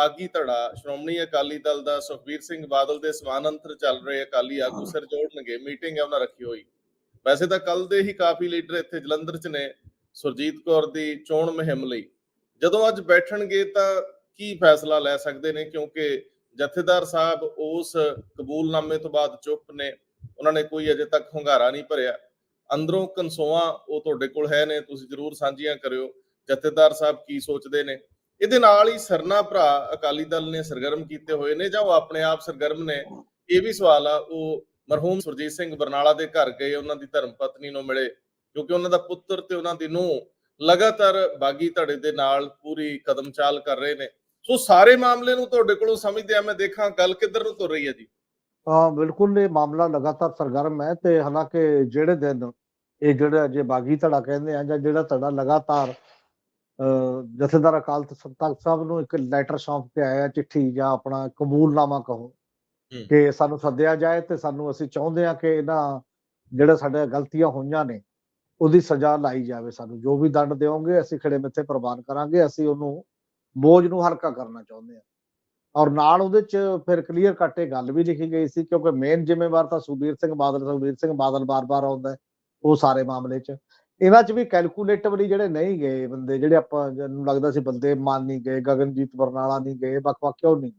ਬਾਗੀ ਧੜਾ ਸ਼੍ਰੋਮਣੀ ਅਕਾਲੀ ਦਲ ਦਾ ਸੁਖਬੀਰ ਸਿੰਘ ਬਾਦਲ ਦੇ ਸਮਾਨਾਂਤਰ ਚੱਲ ਰਹੇ ਅਕਾਲੀ ਆਗੂ ਸਿਰ ਜੋੜਨਗੇ ਮੀਟਿੰਗ ਹੈ ਉਹਨਾਂ ਰੱਖੀ ਹੋਈ। ਵੈਸੇ ਤਾਂ ਕੱਲ ਦੇ ਹੀ ਕਾਫੀ ਲੀਡਰ ਇੱਥੇ ਜਲੰਧਰ 'ਚ ਨੇ ਸੁਰਜੀਤ ਕੌਰ ਦੀ ਚੋਣ ਮੁਹਿੰਮ ਲਈ। ਜਦੋਂ ਅੱਜ ਬੈਠਣਗੇ ਤਾਂ ਕੀ ਫੈਸਲਾ ਲੈ ਸਕਦੇ ਨੇ? ਕਿਉਂਕਿ ਜਥੇਦਾਰ ਸਾਹਿਬ ਉਸ ਕਬੂਲਨਾਮੇ ਤੋਂ ਬਾਅਦ ਚੁੱਪ ਨੇ ਉਹਨਾਂ ਨੇ ਕੋਈ ਅਜੇ ਤੱਕ ਹੁੰਗਾਰਾ ਨਹੀਂ ਭਰਿਆ। ਅੰਦਰੋਂ ਕਨਸੋਆਂ ਉਹ ਤੁਹਾਡੇ ਕੋਲ ਹੈ ਨੇ ਤੁਸੀਂ ਜਰੂਰ ਸਾਂਝੀਆਂ ਕਰਿਓ। ਜਥੇਦਾਰ ਸਾਹਿਬ ਕੀ ਸੋਚਦੇ ਨੇ? ਇਹਦੇ ਨਾਲ ਹੀ ਸਰਨਾ ਭਰਾ ਅਕਾਲੀ ਦਲ ਨੇ ਸਰਗਰਮ ਕੀਤੇ ਹੋਏ ਨੇ, ਜਾਂ ਉਹ ਆਪਣੇ ਆਪ ਸਰਗਰਮ ਨੇ, ਇਹ ਵੀ ਸਵਾਲ ਆ, ਉਹ ਮਰਹੂਮ ਸੁਰਜੀਤ ਸਿੰਘ ਬਰਨਾਲਾ ਦੇ ਘਰ ਗਏ, ਉਹਨਾਂ ਦੀ ਧਰਮ ਪਤਨੀ ਨੂੰ ਮਿਲੇ, ਕਿਉਂਕਿ ਉਹਨਾਂ ਦਾ ਪੁੱਤਰ ਤੇ ਉਹਨਾਂ ਦੀ ਨੂੰਹ ਲਗਾਤਾਰ ਬਾਗੀ ਧੜੇ ਦੇ ਨਾਲ ਪੂਰੀ ਕਦਮ ਚਾਲ ਕਰ ਰਹੇ ਨੇ। ਸੋ ਸਾਰੇ ਮਾਮਲੇ ਨੂੰ ਤੁਹਾਡੇ ਕੋਲੋਂ ਸਮਝਦੇ ਆ, ਮੈਂ ਦੇਖਾਂ ਗੱਲ ਕਿੱਧਰ ਨੂੰ ਤੁਰ ਰਹੀ ਹੈ ਜੀ? ਹਾਂ, ਬਿਲਕੁਲ, ਇਹ ਮਾਮਲਾ ਲਗਾਤਾਰ ਸਰਗਰਮ ਹੈ ਤੇ ਹਾਲਾਂਕਿ ਜਿਹੜੇ ਦਿਨ ਇਹ ਜਿਹੜਾ ਜੇ ਬਾਗੀ ਧੜਾ ਕਹਿੰਦੇ ਆ ਜਾਂ ਜਿਹੜਾ ਧੜਾ ਲਗਾਤਾਰ ਜਥੇਦਾਰ ਅਕਾਲ ਤਖਤ ਸਾਹਿਬ ਨੂੰ ਇੱਕ ਲੈਟਰ ਸੌਂਪ ਕੇ ਆਇਆ ਚਿੱਠੀ ਜਾਂ ਆਪਣਾ ਕਬੂਲਨਾਮਾ ਕਹੋ। ਕਿ ਸਾਨੂੰ ਸੱਦਿਆ ਜਾਏ ਤੇ ਸਾਨੂੰ ਅਸੀਂ ਚਾਹੁੰਦੇ ਆ ਕਿ ਇਹਨਾਂ ਜਿਹੜਾ ਸਾਡੇ ਗਲਤੀਆਂ ਹੋਈਆਂ ਨੇ ਉਹਦੀ ਸਜ਼ਾ ਲਾਈ ਜਾਵੇ ਸਾਨੂੰ। ਜੋ ਵੀ ਦੰਡ ਦਿਓਗੇ ਅਸੀਂ ਖੜੇ ਮਿੱਥੇ ਪ੍ਰਵਾਨ ਕਰਾਂਗੇ ਅਸੀਂ ਉਹਨੂੰ ਬੋਝ ਨੂੰ ਹਲਕਾ ਕਰਨਾ ਚਾਹੁੰਦੇ ਆ ਔਰ ਨਾਲ ਉਹਦੇ ਚ ਫਿਰ ਕਲੀਅਰ ਕੱਟ ਇਹ ਗੱਲ ਵੀ ਲਿਖੀ ਗਈ ਸੀ ਕਿਉਂਕਿ ਮੇਨ ਜ਼ਿੰਮੇਵਾਰ ਤਾਂ ਸੁਖਬੀਰ ਸਿੰਘ ਬਾਦਲ ਸੁਖਬੀਰ ਸਿੰਘ ਬਾਦਲ ਬਾਰ-ਬਾਰ ਆਉਂਦਾ ਉਹ ਸਾਰੇ ਮਾਮਲੇ ਚ। ਇਹਨਾਂ ਚ ਵੀ ਕੈਲਕੂਲੇਟਿਵਲੀ ਜਿਹੜੇ ਨਹੀਂ ਗਏ ਬੰਦੇ, ਜਿਹੜੇ ਆਪਾਂ ਨੂੰ ਲੱਗਦਾ ਸੀ ਬੰਦੇ ਮਾਨ ਨਹੀਂ ਗਏ, ਗਗਨਜੀਤ ਬਰਨਾਲਾ ਨਹੀਂ ਗਏ, ਵੱਖ-ਵੱਖ ਕਿਉਂ ਨਹੀਂ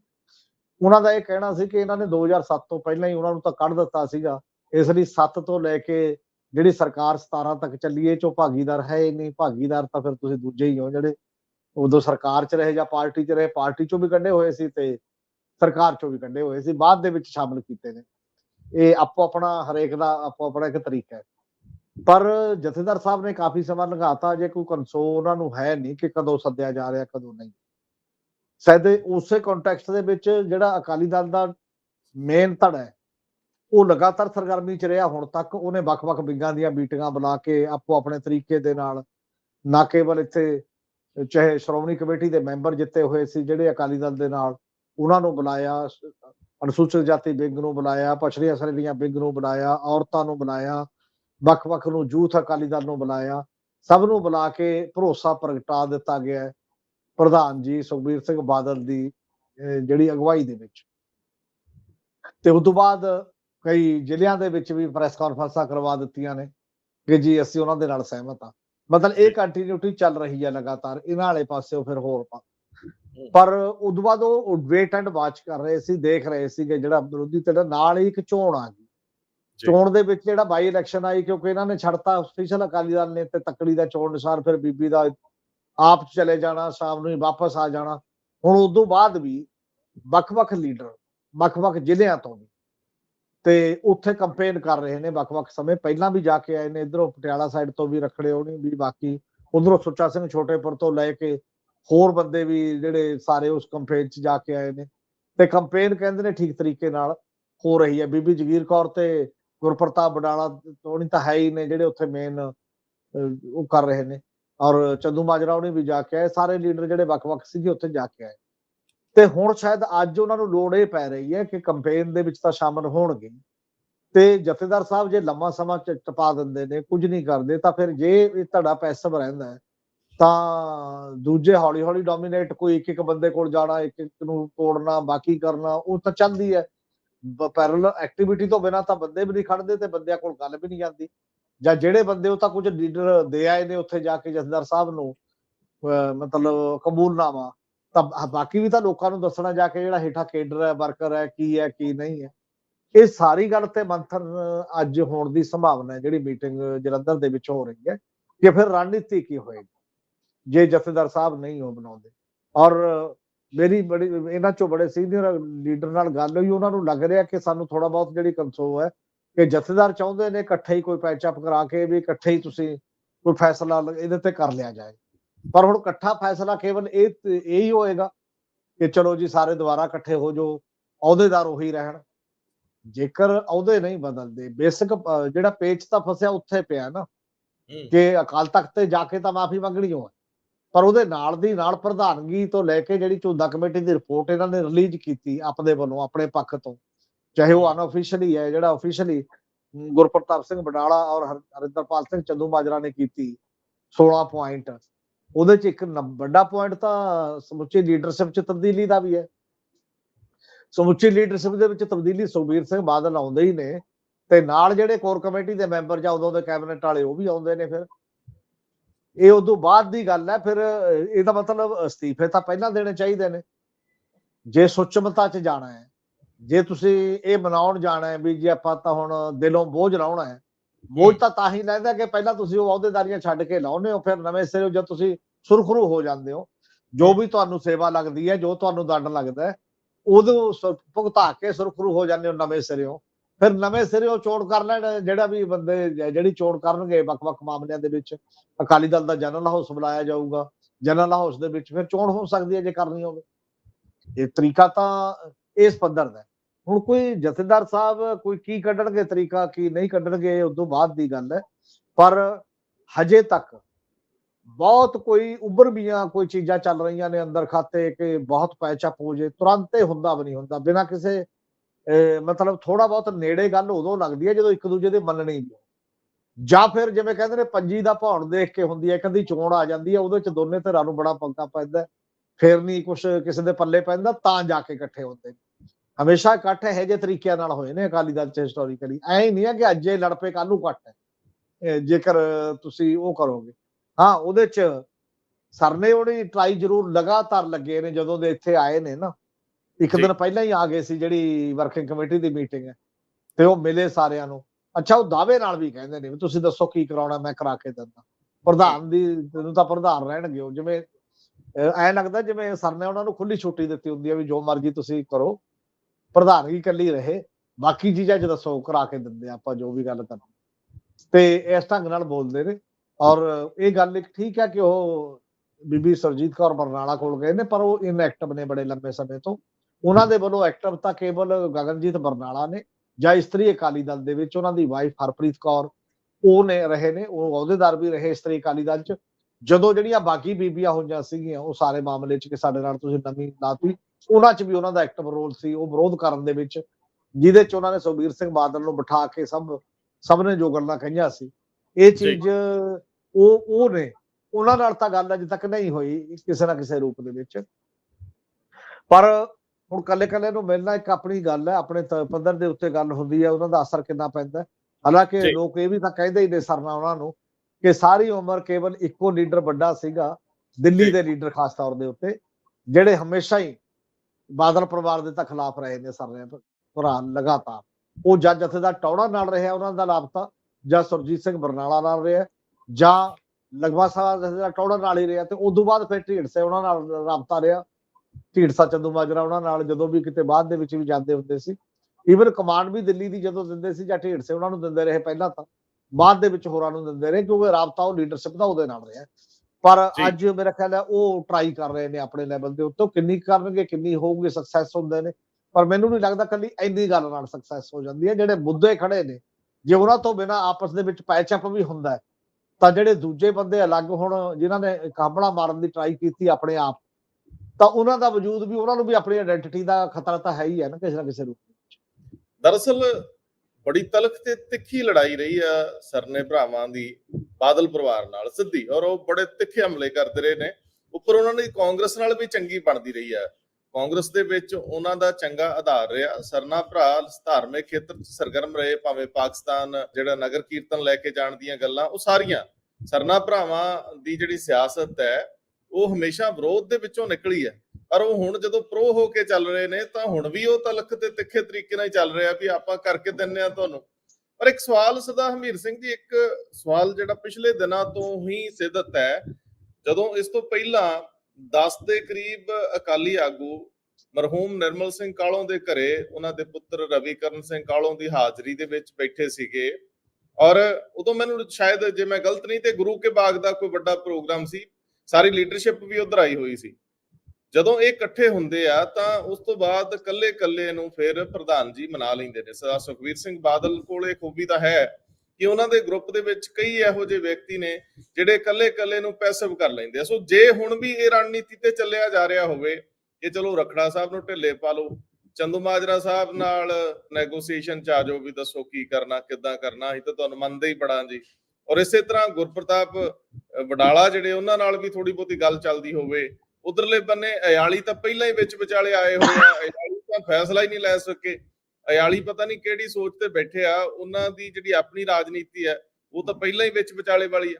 ਉਹਨਾਂ ਦਾ ਇਹ ਕਹਿਣਾ ਸੀ ਕਿ ਇਹਨਾਂ ਨੇ 2007 ਤੋਂ ਪਹਿਲਾਂ ਹੀ ਉਹਨਾਂ ਨੂੰ ਤਾਂ ਕੱਢ ਦਿੱਤਾ ਸੀਗਾ। ਇਸ ਲਈ 7 ਤੋਂ ਲੈ ਕੇ ਜਿਹੜੀ ਸਰਕਾਰ 17 ਤੱਕ ਚੱਲੀ, ਇਹ ਚੋਂ ਭਾਗੀਦਾਰ ਹੈ ਹੀ ਨਹੀਂ। ਭਾਗੀਦਾਰ ਤਾਂ ਫਿਰ ਤੁਸੀਂ ਦੂਜੇ ਹੀ ਹੋ ਜਿਹੜੇ ਉਦੋਂ ਸਰਕਾਰ 'ਚ ਰਹੇ ਜਾਂ ਪਾਰਟੀ 'ਚ ਰਹੇ, ਪਾਰਟੀ 'ਚੋਂ ਵੀ ਕੱਢੇ ਹੋਏ ਸੀ ਤੇ ਸਰਕਾਰ 'ਚੋਂ ਵੀ ਕੱਢੇ ਹੋਏ ਸੀ, ਬਾਅਦ ਦੇ ਵਿੱਚ ਸ਼ਾਮਲ ਕੀਤੇ ਨੇ। ਇਹ ਆਪੋ ਆਪਣਾ ਹਰੇਕ ਦਾ ਆਪੋ ਆਪਣਾ ਇੱਕ ਤਰੀਕਾ ਹੈ। ਪਰ ਜਥੇਦਾਰ ਸਾਹਿਬ ਨੇ ਕਾਫੀ ਸਮਾਂ ਲੰਘਾਤਾ, ਜੇ ਕੋਈ ਕੰਸੋ ਉਹਨਾਂ ਨੂੰ ਹੈ ਨਹੀਂ ਕਿ ਕਦੋਂ ਸੱਦਿਆ ਜਾ ਰਿਹਾ, ਕਦੋਂ ਨਹੀਂ। ਸ਼ਾਇਦ ਉਸੇ ਕੰਟੈਕਸਟ ਦੇ ਵਿੱਚ ਜਿਹੜਾ ਅਕਾਲੀ ਦਲ ਦਾ ਮੇਨ ਧੜਾ ਹੈ, ਉਹ ਲਗਾਤਾਰ ਸਰਗਰਮੀ ਚ ਰਿਹਾ, ਹੁਣ ਤੱਕ ਉਹਨੇ ਵੱਖ-ਵੱਖ ਵਿੰਗਾਂ ਦੀਆਂ ਮੀਟਿੰਗਾਂ ਬੁਲਾ ਕੇ ਆਪੋ ਆਪਣੇ ਤਰੀਕੇ ਦੇ ਨਾਲ, ਨਾ ਕੇਵਲ ਇੱਥੇ ਚਾਹੇ ਸ਼੍ਰੋਮਣੀ ਕਮੇਟੀ ਦੇ ਮੈਂਬਰ ਜਿੱਤੇ ਹੋਏ ਸੀ, ਜਿਹੜੇ ਅਕਾਲੀ ਦਲ ਦੇ ਨਾਲ ਉਹਨਾਂ ਨੂੰ ਬੁਲਾਇਆ, ਅਨੁਸੂਚਿਤ ਜਾਤੀ ਵਿੰਗ ਨੂੰ ਬੁਲਾਇਆ, ਪਛੜੀਆਂ ਸ਼੍ਰੇਣੀਆਂ ਵਿੰਗ ਨੂੰ ਬੁਲਾਇਆ, ਔਰਤਾਂ ਨੂੰ ਬੁਲਾਇਆ ਵੱਖ-ਵੱਖ ਨੂੰ ਜੂਥ ਅਕਾਲੀ ਦਲ ਨੂੰ ਬੁਲਾਇਆ। ਸਭ ਨੂੰ ਬੁਲਾ ਕੇ ਭਰੋਸਾ ਪ੍ਰਗਟਾ ਦਿੱਤਾ ਗਿਆ ਹੈ ਪ੍ਰਧਾਨ ਜੀ ਸੁਖਬੀਰ ਸਿੰਘ ਬਾਦਲ ਦੀ ਜਿਹੜੀ ਅਗਵਾਈ ਦੇ ਵਿੱਚ। ਤੇ ਉਸ ਤੋਂ ਬਾਅਦ ਕਈ ਜ਼ਿਲ੍ਹਿਆਂ ਦੇ ਵਿੱਚ ਵੀ ਪ੍ਰੈਸ ਕਾਨਫਰੰਸਾਂ ਕਰਵਾ ਦਿੱਤੀਆਂ ਨੇ ਕਿ ਜੀ ਅਸੀਂ ਉਹਨਾਂ ਦੇ ਨਾਲ ਸਹਿਮਤ ਹਾਂ। ਮਤਲਬ ਇਹ ਕੰਟੀਨਿਊਟੀ ਚੱਲ ਰਹੀ ਹੈ ਲਗਾਤਾਰ, ਇਹਨਾਂ ਵਾਲੇ ਪਾਸਿਓਂ ਫਿਰ ਹੋਰ ਪਾ ਪਰ ਉਦੋਂ ਬਾਅਦ ਉਹ ਵੇਟ ਐਂਡ ਵਾਚ ਕਰ ਰਹੇ ਸੀ, ਦੇਖ ਰਹੇ ਸੀ ਕਿ ਜਿਹੜਾ ਵਿਰੋਧੀ ਧਿਰ ਨਾਲ ਹੀ ਇੱਕ ਚੋਣ ਆ ਗਈ। ਚੋਣ ਦੇ ਵਿੱਚ ਜਿਹੜਾ ਬਾਈ ਇਲੈਕਸ਼ਨ ਆਈ, ਕਿਉਂਕਿ ਇਹਨਾਂ ਨੇ ਛੱਡਤਾ ਸਪੈਸ਼ਲ ਅਕਾਲੀ ਦਲ ਨੇ ਤੇ ਤੱਕੜੀ ਦਾ ਚੋਣ ਅਨੁਸਾਰ ਫਿਰ ਬੀਬੀ ਦਾ ਆਪ ਚਲੇ ਜਾਣਾ, ਸ਼ਾਮ ਨੂੰ ਹੀ ਵਾਪਸ ਆ ਜਾਣਾ। ਹੁਣ ਉਦੋਂ ਬਾਅਦ ਵੀ ਵੱਖ-ਵੱਖ ਲੀਡਰ, ਵੱਖ-ਵੱਖ ਜ਼ਿਲ੍ਹਿਆਂ ਤੋਂ ਵੀ ਤੇ ਉੱਥੇ ਕੰਪੇਨ ਕਰ ਰਹੇ ਨੇ ਵੱਖ-ਵੱਖ ਸਮੇਂ। ਪਹਿਲਾਂ ਵੀ ਜਾ ਕੇ ਆਏ ਨੇ, ਇਧਰੋਂ ਪਟਿਆਲਾ ਸਾਈਡ ਤੋਂ ਵੀ ਰਖੜੇ ਹੋਣੀ, ਵੀ ਬਾਕੀ ਉਧਰੋਂ ਸੁੱਚਾ ਸਿੰਘ ਛੋਟੇਪੁਰ ਤੋਂ ਲੈ ਕੇ ਹੋਰ ਬੰਦੇ ਵੀ ਜਿਹੜੇ ਸਾਰੇ ਉਸ ਕੰਪੇਨ 'ਚ ਜਾ ਕੇ ਆਏ ਨੇ। ਤੇ ਕੰਪੇਨ ਕਹਿੰਦੇ ਨੇ ਠੀਕ ਤਰੀਕੇ ਨਾਲ ਹੋ ਰਹੀ ਹੈ। ਬੀਬੀ ਜਗੀਰ ਕੌਰ ਤੇ ਗੁਰਪ੍ਰਤਾਪ ਬਡਾਲਾ ਤੋਣੀ ਤਾਂ ਹੈ ਹੀ ਨੇ ਜਿਹੜੇ ਉੱਥੇ ਮੇਨ ਉਹ ਕਰ ਰਹੇ ਨੇ। ਔਰ ਚੰਦੂ ਮਾਜਰਾ ਉਹਨੇ ਵੀ ਜਾ ਕੇ ਆਏ, ਸਾਰੇ ਲੀਡਰ ਜਿਹੜੇ ਵੱਖ-ਵੱਖ ਸੀਗੇ ਉੱਥੇ ਜਾ ਕੇ ਆਏ। ਤੇ ਹੁਣ ਸ਼ਾਇਦ ਅੱਜ ਉਹਨਾਂ ਨੂੰ ਲੋੜ ਇਹ ਪੈ ਰਹੀ ਹੈ ਕਿ ਕੰਪੇਨ ਦੇ ਵਿੱਚ ਤਾਂ ਸ਼ਾਮਲ ਹੋਣਗੇ। ਤੇ ਜਥੇਦਾਰ ਸਾਹਿਬ ਜੇ ਲੰਮਾ ਸਮਾਂ ਚ ਟਪਾ ਦਿੰਦੇ ਨੇ, ਕੁਝ ਨਹੀਂ ਕਰਦੇ, ਤਾਂ ਫਿਰ ਜੇ ਇਹ ਧੜਾ ਪੈਸਿਵ ਰਹਿੰਦਾ ਤਾਂ ਦੂਜੇ ਹੌਲੀ ਹੌਲੀ ਡੋਮੀਨੇਟ ਕੋਈ ਇੱਕ ਇੱਕ ਬੰਦੇ ਕੋਲ ਜਾਣਾ ਇੱਕ ਇੱਕ ਨੂੰ ਤੋੜਨਾ, ਬਾਕੀ ਕਰਨਾ, ਉਹ ਤਾਂ ਚੱਲਦੀ ਹੈ। ਪੈਰਲਲ ਐਕਟੀਵਿਟੀ ਤੋਂ ਬਿਨਾ ਤਾਂ ਬੰਦੇ ਵੀ ਨਹੀਂ ਖੜਦੇ ਤੇ ਬੰਦਿਆਂ ਕੋਲ ਗੱਲ ਵੀ ਨਹੀਂ ਜਾਂਦੀ। ਜਾਂ ਜਿਹੜੇ ਬੰਦੇ ਉਹ ਤਾਂ ਕੁਝ ਲੀਡਰ ਦੇ ਆਏ ਨੇ ਉੱਥੇ ਜਾ ਕੇ ਜਥੇਦਾਰ ਸਾਹਿਬ ਨੂੰ ਮਤਲਬ ਕਬੂਲਨਾਮਾ। ਤਾਂ ਬਾਕੀ ਵੀ ਤਾਂ ਲੋਕਾਂ ਨੂੰ ਦੱਸਣਾ ਜਾ ਕੇ ਜਿਹੜਾ ਹੇਠਾਂ ਕੇਡਰ ਹੈ, ਵਰਕਰ ਹੈ, ਕੀ ਹੈ, ਕੀ ਨਹੀਂ ਹੈ। ਇਹ ਸਾਰੀ ਗੱਲ ਤੇ ਮੰਥਨ ਅੱਜ ਹੋਣ ਦੀ ਸੰਭਾਵਨਾ ਹੈ, ਜਿਹੜੀ ਮੀਟਿੰਗ ਜਲੰਧਰ ਦੇ ਵਿੱਚ ਹੋ ਰਹੀ ਹੈ ਕਿ ਫਿਰ ਰਣਨੀਤੀ ਕੀ ਹੋਏਗੀ? ਜੇ ਜਥੇਦਾਰ ਸਾਹਿਬ ਨਹੀਂ ਹੋ ਬਣਾਉਂਦੇ। ਔਰ ਮੇਰੀ ਬੜੀ ਇਹਨਾਂ ਚੋਂ ਬੜੇ ਸੀਨੀਅਰ ਲੀਡਰ ਨਾਲ ਗੱਲ ਹੋਈ ਉਹਨਾਂ ਨੂੰ ਲੱਗ ਰਿਹਾ ਕਿ ਸਾਨੂੰ ਥੋੜਾ ਬਹੁਤ ਜਿਹੜੀ ਕੰਸੋ ਹੈ ਕਿ ਜਥੇਦਾਰ ਚਾਹੁੰਦੇ ਨੇ ਇਕੱਠੇ ਹੀ ਕੋਈ ਪੈਚ ਅਪ ਕਰਾ ਕੇ ਵੀ ਇਕੱਠੇ ਹੀ ਤੁਸੀਂ ਕੋਈ ਫੈਸਲਾ ਇਹਦੇ ਤੇ ਕਰ ਲਿਆ ਜਾਏ। ਪਰ ਹੁਣ ਇਕੱਠਾ ਫੈਸਲਾ ਕੇਵਲ ਇਹ ਇਹ ਹੀ ਹੋਏਗਾ ਕਿ ਚਲੋ ਜੀ ਸਾਰੇ ਦੁਬਾਰਾ ਇਕੱਠੇ ਹੋ ਜੋ ਅਹੁਦੇਦਾਰ ਉਹੀ ਰਹਿਣ। ਜੇਕਰ ਅਹੁਦੇ ਨਹੀਂ ਬਦਲਦੇ ਬੇਸਿਕ ਜਿਹੜਾ ਪੇਚ ਤਾਂ ਫਸਿਆ ਉੱਥੇ ਪਿਆ ਨਾ। ਕਿ ਅਕਾਲ ਤਖਤ ਤੇ ਜਾ ਕੇ ਤਾਂ ਮਾਫੀ ਮੰਗਣੀ ਹੋਵੇ ਪਰ ਉਹਦੇ ਨਾਲ ਦੀ ਨਾਲ ਪ੍ਰਧਾਨਗੀ ਤੋਂ ਲੈ ਕੇ ਜਿਹੜੀ ਝੁੰਦਾ ਕਮੇਟੀ ਦੀ ਰਿਪੋਰਟ ਇਹਨਾਂ ਨੇ ਰਿਲੀਜ਼ ਕੀਤੀ ਆਪਣੇ ਵੱਲੋਂ, ਆਪਣੇ ਪੱਖ ਤੋਂ। ਚਾਹੇ ਉਹ ਅਨਅਫੀਸ਼ੀਅਲੀ ਹੈ, ਜਿਹੜਾ ਅਫੀਸ਼ੀਅਲੀ ਗੁਰਪ੍ਰਤਾਪ ਸਿੰਘ ਬਡਾਲਾ ਔਰ ਹਰਿੰਦਰਪਾਲ ਸਿੰਘ ਚੰਦੂ ਮਾਜਰਾ ਨੇ ਕੀਤੀ 16 ਪੁਆਇੰਟ ਉਹਦੇ ਚ ਇੱਕ ਨ- ਵੱਡਾ ਪੁਆਇੰਟ ਤਾਂ ਸਮੁੱਚੀ ਲੀਡਰਸ਼ਿਪ ਚ ਤਬਦੀਲੀ ਦਾ ਵੀ ਹੈ। ਸਮੁੱਚੀ ਲੀਡਰਸ਼ਿਪ ਦੇ ਵਿੱਚ ਤਬਦੀਲੀ ਸੁਖਬੀਰ ਸਿੰਘ ਬਾਦਲ ਆਉਂਦੇ ਹੀ ਨੇ ਤੇ ਨਾਲ ਜਿਹੜੇ ਕੋਰ ਕਮੇਟੀ ਦੇ ਮੈਂਬਰ ਜਾਂ ਉਦੋਂ ਦੇ ਕੈਬਨਿਟ ਵਾਲੇ ਉਹ ਵੀ ਆਉਂਦੇ ਨੇ ਫਿਰ। ਇਹ ਉਦੋਂ ਬਾਅਦ ਦੀ ਗੱਲ ਹੈ, ਫਿਰ ਇਹਦਾ ਮਤਲਬ ਅਸਤੀਫੇ ਤਾਂ ਪਹਿਲਾਂ ਦੇਣੇ ਚਾਹੀਦੇ ਨੇ। ਜੇ ਸੁਚਮਤਾ ਚ ਜਾਣਾ ਹੈ, ਜੇ ਤੁਸੀਂ ਇਹ ਮਨਾਉਣ ਜਾਣਾ ਹੈ ਵੀ ਜੇ ਆਪਾਂ ਤਾਂ ਹੁਣ ਦਿਲੋਂ ਬੋਝ ਲਾਉਣਾ ਹੈ, ਬੋਝ ਤਾਂ ਤਾਂ ਹੀ ਲੈਂਦਾ ਕਿ ਪਹਿਲਾਂ ਤੁਸੀਂ ਉਹ ਅਹੁਦੇਦਾਰੀਆਂ ਛੱਡ ਕੇ ਲਾਉਨੇ ਹੋ, ਫਿਰ ਨਵੇਂ ਸਿਰੇ ਜਦ ਤੁਸੀਂ ਸੁਰਖਰੂ ਹੋ ਜਾਂਦੇ ਹੋ, ਜੋ ਵੀ ਤੁਹਾਨੂੰ ਸੇਵਾ ਲੱਗਦੀ ਹੈ, ਜੋ ਤੁਹਾਨੂੰ ਦੰਡ ਲੱਗਦਾ ਹੈ, ਉਦੋਂ ਭੁਗਤਾ ਕੇ ਸੁਰਖਰੂ ਹੋ ਜਾਂਦੇ ਹੋ ਨਵੇਂ ਸਿਰਿਓਂ। ਫਿਰ ਨਵੇਂ ਸਿਰੇ ਉਹ ਚੋਣ ਕਰ ਲੈਣ, ਜਿਹੜਾ ਵੀ ਬੰਦੇ, ਜਿਹੜੀ ਚੋਣ ਕਰਨਗੇ ਵੱਖ-ਵੱਖ ਮਾਮਲਿਆਂ ਦੇ ਵਿੱਚ, ਅਕਾਲੀ ਦਲ ਦਾ ਜਨਰਲ ਹਾਊਸ ਬੁਲਾਇਆ ਜਾਊਗਾ, ਜਨਰਲ ਹਾਊਸ ਦੇ ਵਿੱਚ ਫਿਰ ਚੋਣ ਹੋ ਸਕਦੀ ਹੈ ਜੇ ਕਰਨੀ ਹੋਵੇ। ਇਹ ਤਰੀਕਾ ਤਾਂ ਇਸ ਪੱਧਰ ਦਾ ਹੁਣ ਕੋਈ ਜਥੇਦਾਰ ਸਾਹਿਬ ਕੋਈ ਕੀ ਕੱਢਣਗੇ, ਤਰੀਕਾ ਕੀ ਨਹੀਂ ਕੱਢਣਗੇ, ਇਹ ਤੋਂ ਬਾਅਦ ਦੀ ਗੱਲ ਹੈ। ਪਰ ਹਜੇ ਤੱਕ ਬਹੁਤ ਕੋਈ ਉੱਭਰਵੀਆਂ ਕੋਈ ਚੀਜ਼ਾਂ ਚੱਲ ਰਹੀਆਂ ਨੇ ਅੰਦਰ ਖਾਤੇ, ਕਿ ਬਹੁਤ ਪੈਚਅਪ ਹੋ ਜੇ, ਤੁਰੰਤ ਹੀ ਹੁੰਦਾ ਵੀ ਨਹੀਂ ਹੁੰਦਾ, ਬਿਨਾਂ ਕਿਸੇ ਮਤਲਬ ਥੋੜਾ ਬਹੁਤ ਨੇੜੇ ਗੱਲ ਉਦੋਂ ਲੱਗਦੀ ਹੈ ਜਦੋਂ ਇੱਕ ਦੂਜੇ ਦੇ ਮੰਨਣੀ ਜਾਂ ਫਿਰ ਜਿਵੇਂ ਕਹਿੰਦੇ ਨੇ ਪੰਜੀ ਦਾ ਭੌਣ ਦੇਖ ਕੇ ਹੁੰਦੀ ਹੈ, ਕਹਿੰਦੀ ਚੋਣ ਆ ਜਾਂਦੀ ਹੈ, ਉਹਦੇ ਚ ਦੋਨੇ ਧਿਰਾਂ ਨੂੰ ਬੜਾ ਪੰਗਾ ਪੈਂਦਾ ਫਿਰ ਨਹੀਂ ਕੁਝ ਕਿਸੇ ਦੇ ਪੱਲੇ ਪੈਂਦਾ, ਤਾਂ ਜਾ ਕੇ ਇਕੱਠੇ ਹੁੰਦੇ ਨੇ। ਹਮੇਸ਼ਾ ਇਕੱਠ ਇਹੋ ਜਿਹੇ ਤਰੀਕਿਆਂ ਨਾਲ ਹੋਏ ਨੇ ਅਕਾਲੀ ਦਲ ਚ ਹਿਸਟੋਰੀਕਲੀ ਐ ਨਹੀਂ ਹੈ ਕਿ ਅੱਜ ਇਹ ਲੜ ਪਏ ਕੱਲ ਨੂੰ ਇਕੱਠ ਹੈ। ਜੇਕਰ ਤੁਸੀਂ ਉਹ ਕਰੋਗੇ। ਹਾਂ, ਉਹਦੇ ਚ ਸਰਨੇ ਉਹਦੀ ਟਰਾਈ ਜ਼ਰੂਰ ਲਗਾਤਾਰ ਲੱਗੇ ਨੇ ਜਦੋਂ ਦੇ ਇੱਥੇ ਆਏ ਨੇ ਨਾ। ਇੱਕ। ਦਿਨ ਪਹਿਲਾਂ ਹੀ ਆ ਗਏ ਸੀ ਜਿਹੜੀ ਵਰਕਿੰਗ ਕਮੇਟੀ ਦੀ ਮੀਟਿੰਗ ਹੈ ਤੇ ਉਹ ਮਿਲੇ ਸਾਰਿਆਂ ਨੂੰ। ਅੱਛਾ ਉਹ ਦਾਅਵੇ ਨਾਲ ਵੀ ਕਹਿੰਦੇ ਨੇ ਵੀ ਤੁਸੀਂ ਦੱਸੋ ਕੀ ਕਰਾਉਣਾ ਮੈਂ ਕਰਾ ਕੇ ਦਿੰਦਾ। ਪ੍ਰਧਾਨ ਦੀ ਤੈਨੂੰ ਤਾਂ ਪ੍ਰਧਾਨ ਰਹਿਣਗੇ ਉਹ। ਜਿਵੇਂ ਐ ਲੱਗਦਾ ਜਿਵੇਂ ਸਰ ਨੇ ਉਹਨਾਂ ਨੂੰ ਖੁੱਲੀ ਛੁੱਟੀ ਦਿੱਤੀ ਹੁੰਦੀ ਹੈ ਵੀ ਜੋ ਮਰਜ਼ੀ ਤੁਸੀਂ ਕਰੋ। ਪ੍ਰਧਾਨਗੀ ਇਕੱਲੀ ਰਹੇ ਬਾਕੀ ਚੀਜ਼ਾਂ ਚ ਦੱਸੋ ਕਰਾ ਕੇ ਦਿੰਦੇ ਆਪਾਂ ਜੋ ਵੀ ਗੱਲ ਕਰਨੀ ਤੇ ਇਸ ਢੰਗ ਨਾਲ ਬੋਲਦੇ ਨੇ। ਔਰ ਇਹ ਗੱਲ ਇੱਕ ਠੀਕ ਹੈ ਕਿ ਉਹ ਬੀਬੀ ਸਰਜੀਤ ਕੌਰ ਬਰਨਾਲਾ ਕੋਲ ਗਏ ਨੇ ਪਰ ਉਹ ਇਨਐਕਟਿਵ ਨੇ ਬੜੇ ਲੰਬੇ ਸਮੇਂ ਤੋਂ। ਉਹਨਾਂ ਦੇ ਵੱਲੋਂ ਐਕਟਿਵ ਤਾਂ ਕੇਵਲ ਗਗਨਜੀਤ ਬਰਨਾਲਾ ਨੇ ਜਾਂ ਇਸਤਰੀ ਅਕਾਲੀ ਦਲ ਦੇ ਵਿੱਚ ਉਹਨਾਂ ਦੀ ਵਾਈਫ ਹਰਪ੍ਰੀਤ ਕੌਰ ਉਹ ਨੇ ਰਹੇ ਨੇ ਉਹ ਅਹੁਦੇਦਾਰ ਵੀ ਰਹੇ ਇਸਤਰੀ ਅਕਾਲੀ ਦਲ ਚ। ਜਦੋਂ ਜਿਹੜੀਆਂ ਬਾਕੀ ਬੀਬੀਆਂ ਹੋਈਆਂ ਸੀਗੀਆਂ ਉਹ ਸਾਰੇ ਮਾਮਲੇ ਚ ਕਿ ਸਾਡੇ ਨਾਲ ਤੁਸੀਂ ਨਵੀਂ ਲਾਤੀ ਉਹਨਾਂ ਚ ਵੀ ਉਹਨਾਂ ਦਾ ਐਕਟਿਵ ਰੋਲ ਸੀ ਉਹ ਵਿਰੋਧ ਕਰਨ ਦੇ ਵਿੱਚ ਜਿਹਦੇ ਚ ਉਹਨਾਂ ਨੇ ਸੁਖਬੀਰ ਸਿੰਘ ਬਾਦਲ ਨੂੰ ਬਿਠਾ ਕੇ ਸਭ ਸਭ ਨੇ ਜੋ ਗੱਲਾਂ ਕਹੀਆਂ ਸੀ। ਇਹ। ਚੀਜ਼ ਉਹ ਉਹ ਨੇ। ਉਹਨਾਂ ਨਾਲ ਤਾਂ ਗੱਲ ਅਜੇ ਤੱਕ ਨਹੀਂ ਹੋਈ ਕਿਸੇ ਨਾ ਕਿਸੇ ਰੂਪ ਦੇ ਵਿੱਚ। ਪਰ ਹੁਣ ਕੱਲੇ ਕੱਲੇ ਨੂੰ ਮਿਲਣਾ ਇੱਕ ਆਪਣੀ ਗੱਲ ਹੈ ਆਪਣੇ ਪੱਧਰ ਦੇ ਉੱਤੇ ਗੱਲ ਹੁੰਦੀ ਹੈ ਉਹਨਾਂ ਦਾ ਅਸਰ ਕਿੰਨਾ ਪੈਂਦਾ। ਹਾਲਾਂਕਿ। ਲੋਕ ਇਹ ਵੀ ਤਾਂ ਕਹਿੰਦੇ ਹੀ ਨੇ ਸਰਨਾ ਉਹਨਾਂ ਨੂੰ ਕਿ ਸਾਰੀ ਉਮਰ ਕੇਵਲ ਇੱਕੋ ਲੀਡਰ ਵੱਡਾ ਸੀਗਾ ਦਿੱਲੀ। ਦੇ ਲੀਡਰ ਖਾਸ ਤੌਰ ਦੇ ਉੱਤੇ ਜਿਹੜੇ ਹਮੇਸ਼ਾ ਹੀ ਬਾਦਲ ਪਰਿਵਾਰ ਦੇ ਤਾਂ ਖਿਲਾਫ ਰਹੇ ਨੇ ਸਰਨੇ ਭਰਾ ਲਗਾਤਾਰ ਉਹ ਜੱਜ ਜਥੇਦਾਰ ਟੌੜਾ ਨਾਲ ਰਿਹਾ ਉਹਨਾਂ ਦਾ ਲਾਪਤਾ ਜਾਂ ਸੁਰਜੀਤ ਸਿੰਘ ਬਰਨਾਲਾ ਨਾਲ ਰਿਹਾ ਜਾਂ ਲਗਵਾ ਸਾਹਿਬ ਜਥੇਦਾਰ ਟੌੜਾ ਨਾਲ ਹੀ ਰਿਹਾ ਤੇ ਉਸ ਤੋਂ ਬਾਅਦ ਫਿਰ ਢੀਂਡਸੇ ਉਹਨਾਂ ਨਾਲ ਰਾਬਤਾ ਰਿਹਾ ਢੀਂਡਸਾ ਚੰਦੂ ਮਾਜਰਾ ਉਹਨਾਂ ਨਾਲ ਜਦੋਂ ਵੀ ਕਿਤੇ ਬਾਅਦ ਦੇ ਵਿੱਚ ਵੀ ਜਾਂਦੇ ਹੁੰਦੇ ਸੀ। ਈਵਨ ਕਮਾਂਡ ਵੀ ਦਿੱਲੀ ਦੀ ਜਦੋਂ ਦਿੰਦੇ ਸੀ ਜਾਂ ਢੀਂਡਸੇ ਉਹਨਾਂ ਨੂੰ ਦਿੰਦੇ ਰਹੇ ਪਹਿਲਾਂ ਤਾਂ। ਬਾਅਦ ਦੇ ਵਿੱਚ ਹੋਰਾਂ ਨੂੰ ਦਿੰਦੇ ਰਹੇ ਕਿਉਂਕਿ ਰਾਬਤਾ ਉਹ ਲੀਡਰਸ਼ਿਪ ਦਾ ਉਹਦੇ ਨਾਲ ਰਿਹਾ। ਪਰ। ਅੱਜ ਮੇਰਾ ਖਿਆਲ ਹੈ ਉਹ ਟਰਾਈ ਕਰ ਰਹੇ ਨੇ ਆਪਣੇ ਲੈਵਲ ਦੇ ਉੱਤੇ। ਕਿੰਨੀ ਕਰਨਗੇ ਕਿੰਨੀ ਹੋਊਗੀ ਸਕਸੈਸ ਹੁੰਦੇ ਨੇ। ਪਰ ਮੈਨੂੰ ਨਹੀਂ ਲੱਗਦਾ ਕੱਲੀ ਇੰਨੀ ਗੱਲ ਨਾਲ ਸਕਸੈਸ ਹੋ ਜਾਂਦੀ ਹੈ। ਜਿਹੜੇ ਮੁੱਦੇ ਖੜੇ ਨੇ ਜੇ ਉਹਨਾਂ ਤੋਂ ਬਿਨਾ ਆਪਸ ਦੇ ਵਿੱਚ ਪੈਚਅਪ ਵੀ ਹੁੰਦਾ ਤਾਂ ਜਿਹੜੇ ਦੂਜੇ ਬੰਦੇ ਅਲੱਗ ਹੁਣ ਜਿਨ੍ਹਾਂ ਨੇ ਕਾਬਲਾ ਮਾਰਨ ਦੀ ਟਰਾਈ ਕੀਤੀ ਆਪਣੇ ਆਪ ਤਾਂ ਉਹਨਾਂ ਦਾ ਵਜੂਦ ਵੀ, ਉਹਨਾਂ ਨੂੰ ਵੀ ਆਪਣੀ ਆਇਡੈਂਟੀਟੀ ਦਾ ਖਤਰਾ ਤਾਂ ਹੈ ਹੀ ਹੈ ਨਾ ਕਿਸੇ ਨਾ ਕਿਸੇ ਰੂਪ ਵਿੱਚ। ਦਰਅਸਲ ਬੜੀ ਤਲਖ ਤੇ ਤਿੱਖੀ ਲੜਾਈ ਰਹੀ ਆ ਸਰਨੇ ਭਰਾਵਾਂ ਦੀ ਬਾਦਲ ਪਰਿਵਾਰ ਨਾਲ ਸਿੱਧੀ ਔਰ ਉਹ ਬੜੇ ਤਿੱਖੇ ਹਮਲੇ ਕਰਦੇ ਰਹੇ ਨੇ। ਉੱਪਰ ਉਹਨਾਂ ਦੀ ਕਾਂਗਰਸ ਨਾਲ ਵੀ ਚੰਗੀ ਬਣਦੀ ਰਹੀ ਆ। ਕਾਂਗਰਸ ਦੇ ਵਿੱਚ ਉਹਨਾਂ ਦਾ ਚੰਗਾ ਆਧਾਰ ਰਿਹਾ। ਸਰਨਾ ਭਰਾ ਧਾਰਮਿਕ ਖੇਤਰ 'ਚ ਸਰਗਰਮ ਰਹੇ, ਭਾਵੇਂ ਪਾਕਿਸਤਾਨ ਜਿਹੜਾ ਨਗਰ ਕੀਰਤਨ ਲੈ ਕੇ ਜਾਣ ਦੀਆਂ ਗੱਲਾਂ, ਉਹ ਸਾਰੀਆਂ ਸਰਨਾ ਭਰਾਵਾਂ ਦੀ ਜਿਹੜੀ ਸਿਆਸਤ ਹੈ ਉਹ ਹਮੇਸ਼ਾ ਵਿਰੋਧ ਦੇ ਵਿੱਚੋਂ ਨਿਕਲੀ ਹੈ। ਪਰ ਉਹ ਹੁਣ ਜਦੋਂ ਪ੍ਰੋ ਹੋ ਕੇ ਚੱਲ ਰਹੇ ਨੇ, ਤਾਂ ਹੁਣ ਵੀ ਉਹ ਤਲਖ ਤੇ ਤਿੱਖੇ ਤਰੀਕੇ ਨਾਲ ਚੱਲ ਰਿਹਾ ਵੀ ਆਪਾਂ ਕਰਕੇ ਦਿੰਨੇ ਆ ਤੁਹਾਨੂੰ। ਪਰ ਇੱਕ ਸਵਾਲ ਸਦਾ ਹਮੀਰ ਸਿੰਘ ਜੀ, ਇੱਕ ਸਵਾਲ ਜਿਹੜਾ ਪਿਛਲੇ ਦਿਨਾਂ ਤੋਂ ਹੀ ਸਿੱਧਤ ਹੈ। ਜਦੋਂ ਇਸ ਤੋਂ ਪਹਿਲਾਂ 10 ਦੇ ਕਰੀਬ ਅਕਾਲੀ ਆਗੂ ਮਰਹੂਮ ਨਿਰਮਲ ਸਿੰਘ ਕਾਲੋਂ ਦੇ ਘਰੇ ਉਹਨਾਂ ਦੇ ਪੁੱਤਰ ਰਵੀਕਰਨ ਸਿੰਘ ਕਾਲੋਂ ਦੀ ਹਾਜ਼ਰੀ ਦੇ ਵਿੱਚ ਬੈਠੇ ਸੀਗੇ। ਔਰ ਉਦੋਂ ਮੈਨੂੰ ਸ਼ਾਇਦ ਜੇ ਮੈਂ ਗਲਤ ਨਹੀਂ ਤੇ ਗੁਰੂ ਕੇ ਬਾਗ ਦਾ ਕੋਈ ਵੱਡਾ ਪ੍ਰੋਗਰਾਮ ਸੀ ਸਾਰੀ ਲੀਡਰਸ਼ਿਪ ਵੀ ਉਧਰ ਆਈ ਹੋਈ ਸੀ। ਜਦੋਂ ਇਹ ਇਕੱਠੇ ਹੁੰਦੇ ਆ, ਤਾਂ ਉਸ ਤੋਂ ਬਾਅਦ ਕੱਲੇ ਕੱਲੇ ਨੂੰ ਫਿਰ ਪ੍ਰਧਾਨ ਜੀ ਮਨਾ ਲੈਂਦੇ ਨੇ। ਸਰਦਾਰ ਸੁਖਵੀਰ ਸਿੰਘ ਬਾਦਲ ਕੋਲ ਇਹ ਖੂਬੀ ਤਾਂ ਹੈ ਕਿ ਉਹਨਾਂ ਦੇ ਗਰੁੱਪ ਦੇ ਵਿੱਚ ਕਈ ਇਹੋ ਜਿਹੇ ਵਿਅਕਤੀ ਨੇ ਜਿਹੜੇ ਕੱਲੇ ਕੱਲੇ ਨੂੰ ਪੈਸਿਵ ਕਰ ਲੈਂਦੇ ਆ। ਸੋ ਜੇ ਹੁਣ ਵੀ ਇਹ ਰਣਨੀਤੀ ਤੇ ਚੱਲਿਆ ਜਾ ਰਿਹਾ ਹੋਵੇ, ਇਹ ਚਲੋ ਰਖੜਾ ਸਾਹਿਬ ਨੂੰ ਢਿੱਲੇ ਪਾ ਲਓ। ਚੰਦੂ ਮਾਜਰਾ ਸਾਹਿਬ ਨਾਲ ਨੈਗੋਸੀਏਸ਼ਨ ਚ ਆ ਜਾਓ ਵੀ ਦੱਸੋ ਕੀ ਕਰਨਾ, ਕਿੱਦਾਂ ਕਰਨਾ, ਅਸੀਂ ਤਾਂ ਤੁਹਾਨੂੰ ਮੰਨਦੇ ਹੀ ਬੜਾ ਜੀ। ਔਰ ਇਸੇ ਤਰ੍ਹਾਂ ਗੁਰਪ੍ਰਤਾਪ ਅ, ਵਡਾਲਾ ਜਿਹੜੇ ਉਹਨਾਂ ਨਾਲ ਵੀ ਥੋੜੀ ਬਹੁਤੀ ਗੱਲ ਚੱਲਦੀ ਹੋਵੇ ਉਧਰਲੇ ਬੰਨੇ ਅਯਾਲੀ ਤਾਂ ਪਹਿਲਾਂ ਹੀ ਵਿੱਚ ਵਿਚਾਲੇ ਆਏ ਹੋਏ ਆ ਅਯਾਲੀ ਤਾਂ ਫੈਸਲਾ ਹੀ ਨਹੀਂ ਲੈ ਸਕੇ। ਅਯਾਲੀ ਪਤਾ ਨਹੀਂ ਕਿਹੜੀ ਸੋਚ ਤੇ ਬੈਠੇ ਆ ਉਹਨਾਂ ਦੀ ਜਿਹੜੀ ਆਪਣੀ ਰਾਜਨੀਤੀ ਹੈ ਉਹ ਤਾਂ ਪਹਿਲਾਂ ਹੀ ਵਿੱਚ ਵਿਚਾਲੇ ਵਾਲੀ ਆ।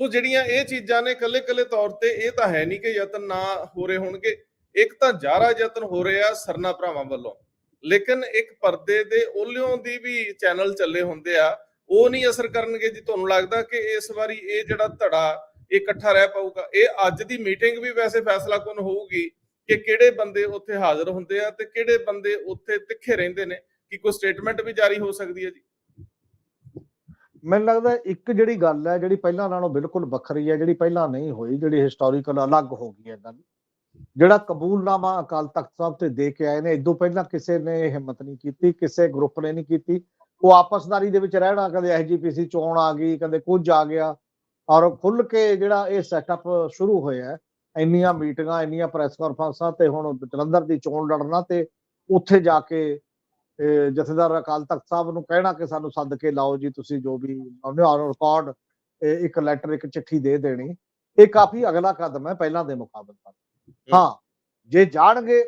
ਸੋ ਜਿਹੜੀਆਂ ਇਹ ਚੀਜ਼ਾਂ ਨੇ ਕੱਲੇ-ਕੱਲੇ ਤੌਰ ਤੇ ਇਹ ਤਾਂ ਹੈ ਨਹੀਂ ਕਿ ਯਤਨ ਨਾ ਹੋ ਰਹੇ ਹੋਣਗੇ ਇੱਕ ਤਾਂ ਜਾਰਾ ਯਤਨ ਹੋ ਰਿਹਾ ਸਰਨਾ ਭਰਾਵਾਂ ਵੱਲੋਂ। ਲੇਕਿਨ ਇੱਕ ਪਰਦੇ ਦੇ ਓਲਿਓਂ ਦੀ ਵੀ ਚੈਨਲ ਚੱਲੇ ਹੁੰਦੇ ਆ ਉਹ ਨਹੀਂ ਅਸਰ ਕਰਨਗੇ ਜੀ ਤੁਹਾਨੂੰ ਲੱਗਦਾ ਕਿ ਇਸ ਵਾਰੀ ਇਹ ਜਿਹੜਾ ਧੜਾ ਇਹ ਇਕੱਠਾ ਰਹਿ ਪਾਊਗਾ? ਇਹ ਅੱਜ ਦੀ ਮੀਟਿੰਗ ਵੀ ਵੈਸੇ ਫੈਸਲਾ ਕੁਨ ਹੋਊਗੀ ਕਿ ਕਿਹੜੇ ਬੰਦੇ ਉੱਥੇ ਹਾਜ਼ਰ ਹੁੰਦੇ ਆ ਤੇ ਕਿਹੜੇ ਬੰਦੇ ਉੱਥੇ ਤਿੱਖੇ ਰਹਿੰਦੇ ਨੇ? ਕਿ ਕੋਈ ਸਟੇਟਮੈਂਟ ਵੀ ਜਾਰੀ ਹੋ ਸਕਦੀ ਹੈ ਜੀ? ਮੈਨੂੰ ਲੱਗਦਾ ਇੱਕ ਜਿਹੜੀ ਗੱਲ ਹੈ, ਜਿਹੜੀ ਪਹਿਲਾਂ ਨਾਲੋਂ ਬਿਲਕੁਲ ਵੱਖਰੀ ਹੈ, ਜਿਹੜੀ ਪਹਿਲਾਂ ਨਹੀਂ ਹੋਈ, ਜਿਹੜੀ ਹਿਸਟੋਰੀਕਲ ਅਲੱਗ ਹੋ ਗਈ ਹੈ ਗੱਲ, ਜਿਹੜਾ ਕਬੂਲਨਾਮਾ ਅਕਾਲ ਤਖਤ ਸਾਹਿਬ ਤੇ ਦੇ ਕੇ ਆਏ ਨੇ ਇਦੋਂ ਪਹਿਲਾਂ ਕਿਸੇ ਨੇ ਹਿੰਮਤ ਨਹੀਂ ਕੀਤੀ, ਕਿਸੇ ਗਰੁੱਪ ਨੇ ਨਹੀਂ ਕੀਤੀ। ਉਹ ਆਪਸਦਾਰੀ ਦੇ ਵਿੱਚ ਰਹਿਣਾ ਕਦੇ ਐਸਜੀਪੀਸੀ ਚੋਣ ਆ ਗਈ ਕਦੇ ਕੁਝ ਆ ਗਿਆ। ਔਰ ਖੁੱਲ ਕੇ ਜਿਹੜਾ ਇਹ ਸੈਟਅਪ ਸ਼ੁਰੂ ਹੋਇਆ ਇੰਨੀਆਂ ਮੀਟਿੰਗਾਂ ਇੰਨੀਆਂ ਪ੍ਰੈਸ ਕਾਨਫਰੰਸਾਂ ਤੇ ਹੁਣ ਜਲੰਧਰ ਦੀ ਚੋਣ ਲੜਨਾ ਤੇ ਉੱਥੇ ਜਾ ਕੇ ਜਥੇਦਾਰ ਅਕਾਲ ਤਖਤ ਸਾਹਿਬ ਨੂੰ ਕਹਿਣਾ ਕਿ ਸਾਨੂੰ ਸੱਦ ਕੇ ਲਾਓ ਜੀ ਤੁਸੀਂ ਜੋ ਵੀ ਉਹਨੇ ਔਨ ਰਿਕਾਰਡ ਇੱਕ ਲੈਟਰ ਇੱਕ ਚਿੱਠੀ ਦੇ ਦੇਣੀ। ਇਹ ਕਾਫੀ ਅਗਲਾ ਕਦਮ ਹੈ ਪਹਿਲਾਂ ਦੇ ਮੁਕਾਬਲੇ ਹਾਂ ਜੇ ਜਾਣਗੇ